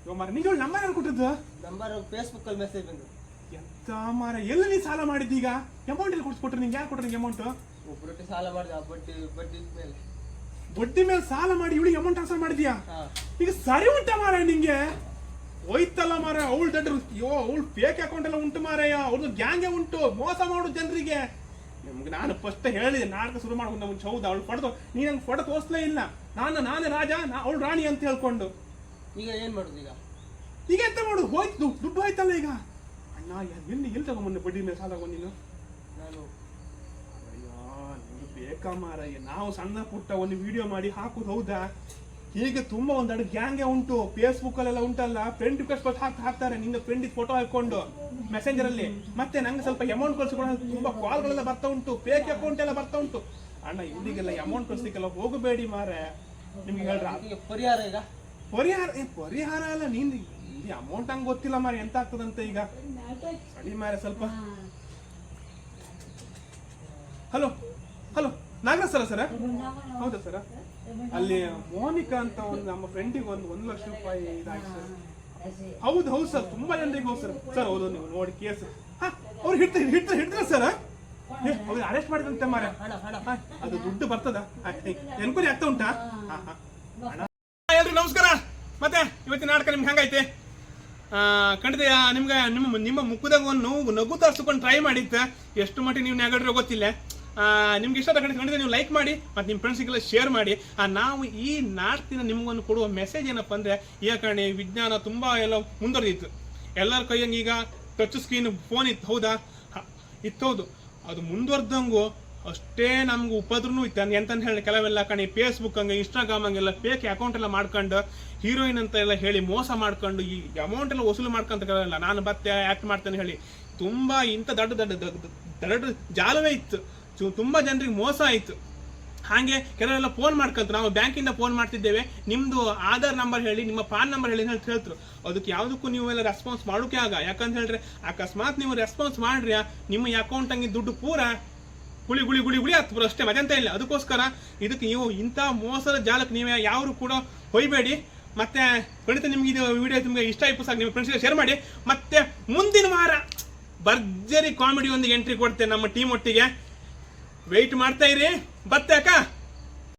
ಅಯ್ಯೋ ಮಾರ ನಿಂಗೆ ಅವಳು ನಂಬರ್ ಯಾರು ಕೊಟ್ಟಿದ್ದು ನಂಬರ್ ಫೇಸ್ಬುಕ್ ಅಲ್ಲಿ ಮೆಸೇಜ್ ಬಂದು ಎಂತ ಮಾರ ಎಲ್ಲಿ ನೀ ಸಾಲ ಮಾಡಿದ್ದೀಗ? ಅಮೌಂಟ್ ಎಲ್ಲಿ ಕೊಡ್ಸ್ಕೊಟ್ರು ನಿಂಗೆ? ಯಾರು ಕೊಟ್ರು ನಿಂಗೆ ಅಮೌಂಟ್ ಒಬ್ಬರೊಟ್ಟಿಗೆ ಸಾಲ ಮಾಡಿದ ಬಡ್ಡಿ ಬಡ್ಡಿ ಮೇಲೆ. ಬಡ್ಡಿ ಮೇಲೆ ಸಾಲ ಮಾಡಿ ಇವಳಿಗೆ ಅಮೌಂಟ್ ಟ್ರಾನ್ಸ್ಫರ್ ಮಾಡಿದ್ಯಾ? ಈಗ ಸರಿ ಉಂಟ ಮಾರ ನಿಂಗೆ? ಹೋಯ್ತಲ್ಲ ಮಾರ ಅವಳು ದಡ್ಡ ಅಯ್ಯೋ ಅವಳು ಫೇಕ್ ಅಕೌಂಟ್ ಎಲ್ಲ ಉಂಟು ಮಾರಯ್ಯ ಅವ್ರದ್ದು ಗ್ಯಾಂಗೆ ಉಂಟು ಮೋಸ ಮಾಡು ಜನರಿಗೆ. ನಿಮ್ಗೆ ನಾನು ಫಸ್ಟ್ ಹೇಳಿದೆ ನಾಟಕ ಶುರು ಮಾಡ್ಕೊಂಡು ಮುಂಚೆ ಹೌದು? ಅವಳು ಫೋಟೋ ನೀ ನಂಗೆ ಫೋಟೋ ತೋರಿಸ್ಲೇ ಇಲ್ಲ. ನಾನು ನಾನೇ ರಾಜ ನಾ ಅವಳು ರಾಣಿ ಅಂತ ಹೇಳ್ಕೊಂಡು. ಈಗ ಏನು ಮಾಡುದು ಈಗ? ಈಗ ಎಂತ ಮಾಡು ಹೋಯ್ತು ದುಡ್ಡು ಹೋಯ್ತಲ್ಲ ಈಗ. ಅಣ್ಣ ಎಲ್ಲಿ ಎಲ್ಲಿ ತಗೊಂಬಂದೆ ಬಡ್ಡಿ ಮೇಲೆ ಸಾಲ ನೀನು? ನಾನು ಅಯ್ಯೋ ನಿಮ್ಗೆ ಬೇಕಾ ಮಾರಯ್ಯ. ನಾವು ಸಣ್ಣ ಪುಟ್ಟ ಒಂದು ವಿಡಿಯೋ ಮಾಡಿ ಹಾಕುದು ಹೌದಾ? ಹೀಗೆ ತುಂಬಾ ಒಂದೆರಡು ಹ್ಯಾಂಗೆ ಉಂಟು. ಫೇಸ್ಬುಕ್ ಅಲ್ಲೆಲ್ಲ ಉಂಟಲ್ಲ. ಫ್ರೆಂಡ್ ರಿಕ್ವೆಸ್ಟ್ ಕೊಟ್ಟು ಹಾಕ್ ಹಾಕ್ತಾರೆ. ನಿನ್ನ ಫ್ರೆಂಡ್ ಫೋಟೋ ಹಾಕೊಂಡು ಮೆಸೆಂಜರ್ ಅಲ್ಲಿ. ಮತ್ತೆ ನಂಗೆ ಸ್ವಲ್ಪ ಅಮೌಂಟ್ ಕಳ್ಸಿಕೊಂಡು ತುಂಬಾ ಕಾಲ್ಗಳೆಲ್ಲ ಬರ್ತಾ ಉಂಟು. ಫೇಕ್ ಅಕೌಂಟ್ ಎಲ್ಲ ಬರ್ತಾ ಉಂಟು. ಅಣ್ಣ ಇಲ್ಲಿಗೆಲ್ಲ ಅಮೌಂಟ್ ಕಳಿಸ್ಲಿಕ್ಕೆಲ್ಲ ಹೋಗಬೇಡಿ ಮಾರೆ ನಿಮ್ಗೆ ಹೇಳ್ರ ಪರಿಹಾರ ಈಗ? ಪರಿಹಾರ ಪರಿಹಾರ ಅಲ್ಲ ನೀನ್ ಇಲ್ಲಿ ಅಮೌಂಟ್ ಹಂಗೆ ಗೊತ್ತಿಲ್ಲ ಮಾರಿ ಎಂತ ಆಗ್ತದಂತೆ ಈಗ? ಸರಿ ಮಾರ ಸ್ವಲ್ಪ. Hello hello Nagaraj sir sir? ಹೌದಾ ಸರ? ಅಲ್ಲಿ ಮೋನಿಕಾ ಅಂತ ಒಂದು ನಮ್ಮ ಫ್ರೆಂಡಿಗೆ ಒಂದು ಒಂದು ಲಕ್ಷ ರೂಪಾಯಿ ಇದಾಯ್ತು ಸರ್. ಹೌದು ಹೌದು ಸರ್, ತುಂಬಾ ಜನರಿಗೆ ಹೌದು ಸರ್. ಸರ್, ಹೌದು, ನೀವು ನೋಡಿ ಕೇಸ್. ಅವ್ರು ಹಿಡ್ತಾರೆ ಹಿಡ್ತಾರೆ ಹಿಡ್ತಾರೆ ಸರ್? ಅವ್ರಿಗೆ ಅರೆಸ್ಟ್ ಮಾಡಿದಂತೆ ಮಾರ ಅದು ದುಡ್ಡು ಬರ್ತದ? ಎನ್ಕ್ವೈರಿ ಆಗ್ತಾ ಉಂಟಾ. ಹಣ- ನಮಸ್ಕಾರ. ಮತ್ತೆ, ಇವತ್ತಿನ ನಾಟಕ ನಿಮ್ಗೆ ಹೆಂಗೈತೆ? ಖಂಡಿತ ನಿಮ್ಗೆ, ನಿಮ್ಮ ನಿಮ್ಮ ಮುಖದಾಗ ಒಂದು ನೋವು ನಗು ತರಿಸ್ಕೊಂಡು ಟ್ರೈ ಮಾಡಿದ್ದೆ, ಎಷ್ಟು ಮಟ್ಟಿಗೆ ನೀವು ನೆಗಡ್ರೋ ಗೊತ್ತಿಲ್ಲ. ನಿಮ್ಗೆ ಇಷ್ಟ ಖಂಡಿತ ಖಂಡಿತ ನೀವು ಲೈಕ್ ಮಾಡಿ, ಮತ್ತು ನಿಮ್ಮ ಫ್ರೆಂಡ್ಸಿಗೆಲ್ಲ ಶೇರ್ ಮಾಡಿ. ನಾವು ಈ ನಾಡ್ತಿನ ನಿಮ್ಗೊಂದು ಕೊಡುವ ಮೆಸೇಜ್ ಏನಪ್ಪ ಅಂದರೆ ಕಣಿ, ವಿಜ್ಞಾನ ತುಂಬ ಎಲ್ಲ ಮುಂದುವರೆದಿತ್ತು. ಎಲ್ಲರ ಕೈಯಂಗೆ ಈಗ ಟಚ್ ಸ್ಕ್ರೀನ್ ಫೋನ್ ಇತ್ತು, ಹೌದಾ? ಇತ್ತು ಹೌದು ಅದು ಮುಂದುವರ್ದಂಗು ಅಷ್ಟೇ ನಮ್ಗೆ ಉಪದ್ರೂ ಇತ್ತು. ಅಂದ್ರೆ ಎಂತ ಹೇಳಿ, ಕೆಲವೆಲ್ಲ ಕಣಿ ಫೇಸ್ಬುಕ್ ಹಂಗೆ ಇನ್ಸ್ಟಾಗ್ರಾಮ್ ಹಂಗೆಲ್ಲ ಫೇಕ್ ಅಕೌಂಟ್ ಎಲ್ಲ ಮಾಡ್ಕೊಂಡು ಹೀರೋಯಿನ್ ಅಂತ ಎಲ್ಲ ಹೇಳಿ ಮೋಸ ಮಾಡ್ಕೊಂಡು, ಈ ಅಮೌಂಟ್ ಎಲ್ಲ ವಸೂಲು ಮಾಡ್ಕೊಂತ ಕೆಲವೆಲ್ಲ ನಾನು ಬತ್ತೆ ಆಕ್ಟ್ ಮಾಡ್ತೇನೆ ಹೇಳಿ. ತುಂಬಾ ಇಂಥ ದೊಡ್ಡ ದೊಡ್ಡ ದೊಡ್ಡ ಜಾಲವೇ ಇತ್ತು. ತುಂಬಾ ಜನರಿಗೆ ಮೋಸ ಆಯಿತು. ಹಾಗೆ ಕೆಲವೆಲ್ಲ ಫೋನ್ ಮಾಡ್ಕೊಂತ. ನಾವು ಬ್ಯಾಂಕಿಂದ ಫೋನ್ ಮಾಡ್ತಿದ್ದೇವೆ. ನಿಮ್ಮದು ಆಧಾರ್ ನಂಬರ್ ಹೇಳಿ, ನಿಮ್ಮ ಪಾನ್ ನಂಬರ್ ಹೇಳಿ ಅಂತ ಹೇಳ್ತರು ಅದಕ್ಕೆ ಯಾವುದಕ್ಕೂ ನೀವೆಲ್ಲ ರೆಸ್ಪಾನ್ಸ್ ಮಾಡೋಕೆ ಆಗ. ಯಾಕಂತ ಹೇಳಿದ್ರೆ, ಅಕಸ್ಮಾತ್ ನೀವು ರೆಸ್ಪಾನ್ಸ್ ಮಾಡ್ರಿ ನಿಮ್ಮ ಅಕೌಂಟ್ ಹಂಗೆ ದುಡ್ಡು ಪೂರ? ಗುಳಿ ಗುಳಿ ಗುಳಿ ಗುಳಿ ಹತ್ತು ಅಷ್ಟೇ ಮಜಂತ ಇಲ್ಲ. ಅದಕ್ಕೋಸ್ಕರ ಇದಕ್ಕೆ ನೀವು ಇಂಥ ಮೋಸದ ಜಾಲಕ್ಕೆ ನೀವೇ ಯಾರು ಕೂಡ ಹೊಯ್ಬೇಡಿ. ಮತ್ತೆ ಖಂಡಿತ ನಿಮ್ಗೆ ಇದು ವಿಡಿಯೋ ನಿಮ್ಗೆ ಇಷ್ಟ ಆಯ್ತು, ಸಾಕು. ನಿಮ್ಮ ಫ್ರೆಂಡ್ಸ್ಗೆ ಶೇರ್ ಮಾಡಿ. ಮತ್ತೆ ಮುಂದಿನ ವಾರ ಭರ್ಜರಿ ಕಾಮಿಡಿ ಒಂದು ಎಂಟ್ರಿ ಕೊಡ್ತೇನೆ ನಮ್ಮ ಟೀಮ್ ಒಟ್ಟಿಗೆ. ವೆಯ್ಟ್ ಮಾಡ್ತಾ ಇರಿ. ಬತ್ತೆ ಅಕ್ಕ?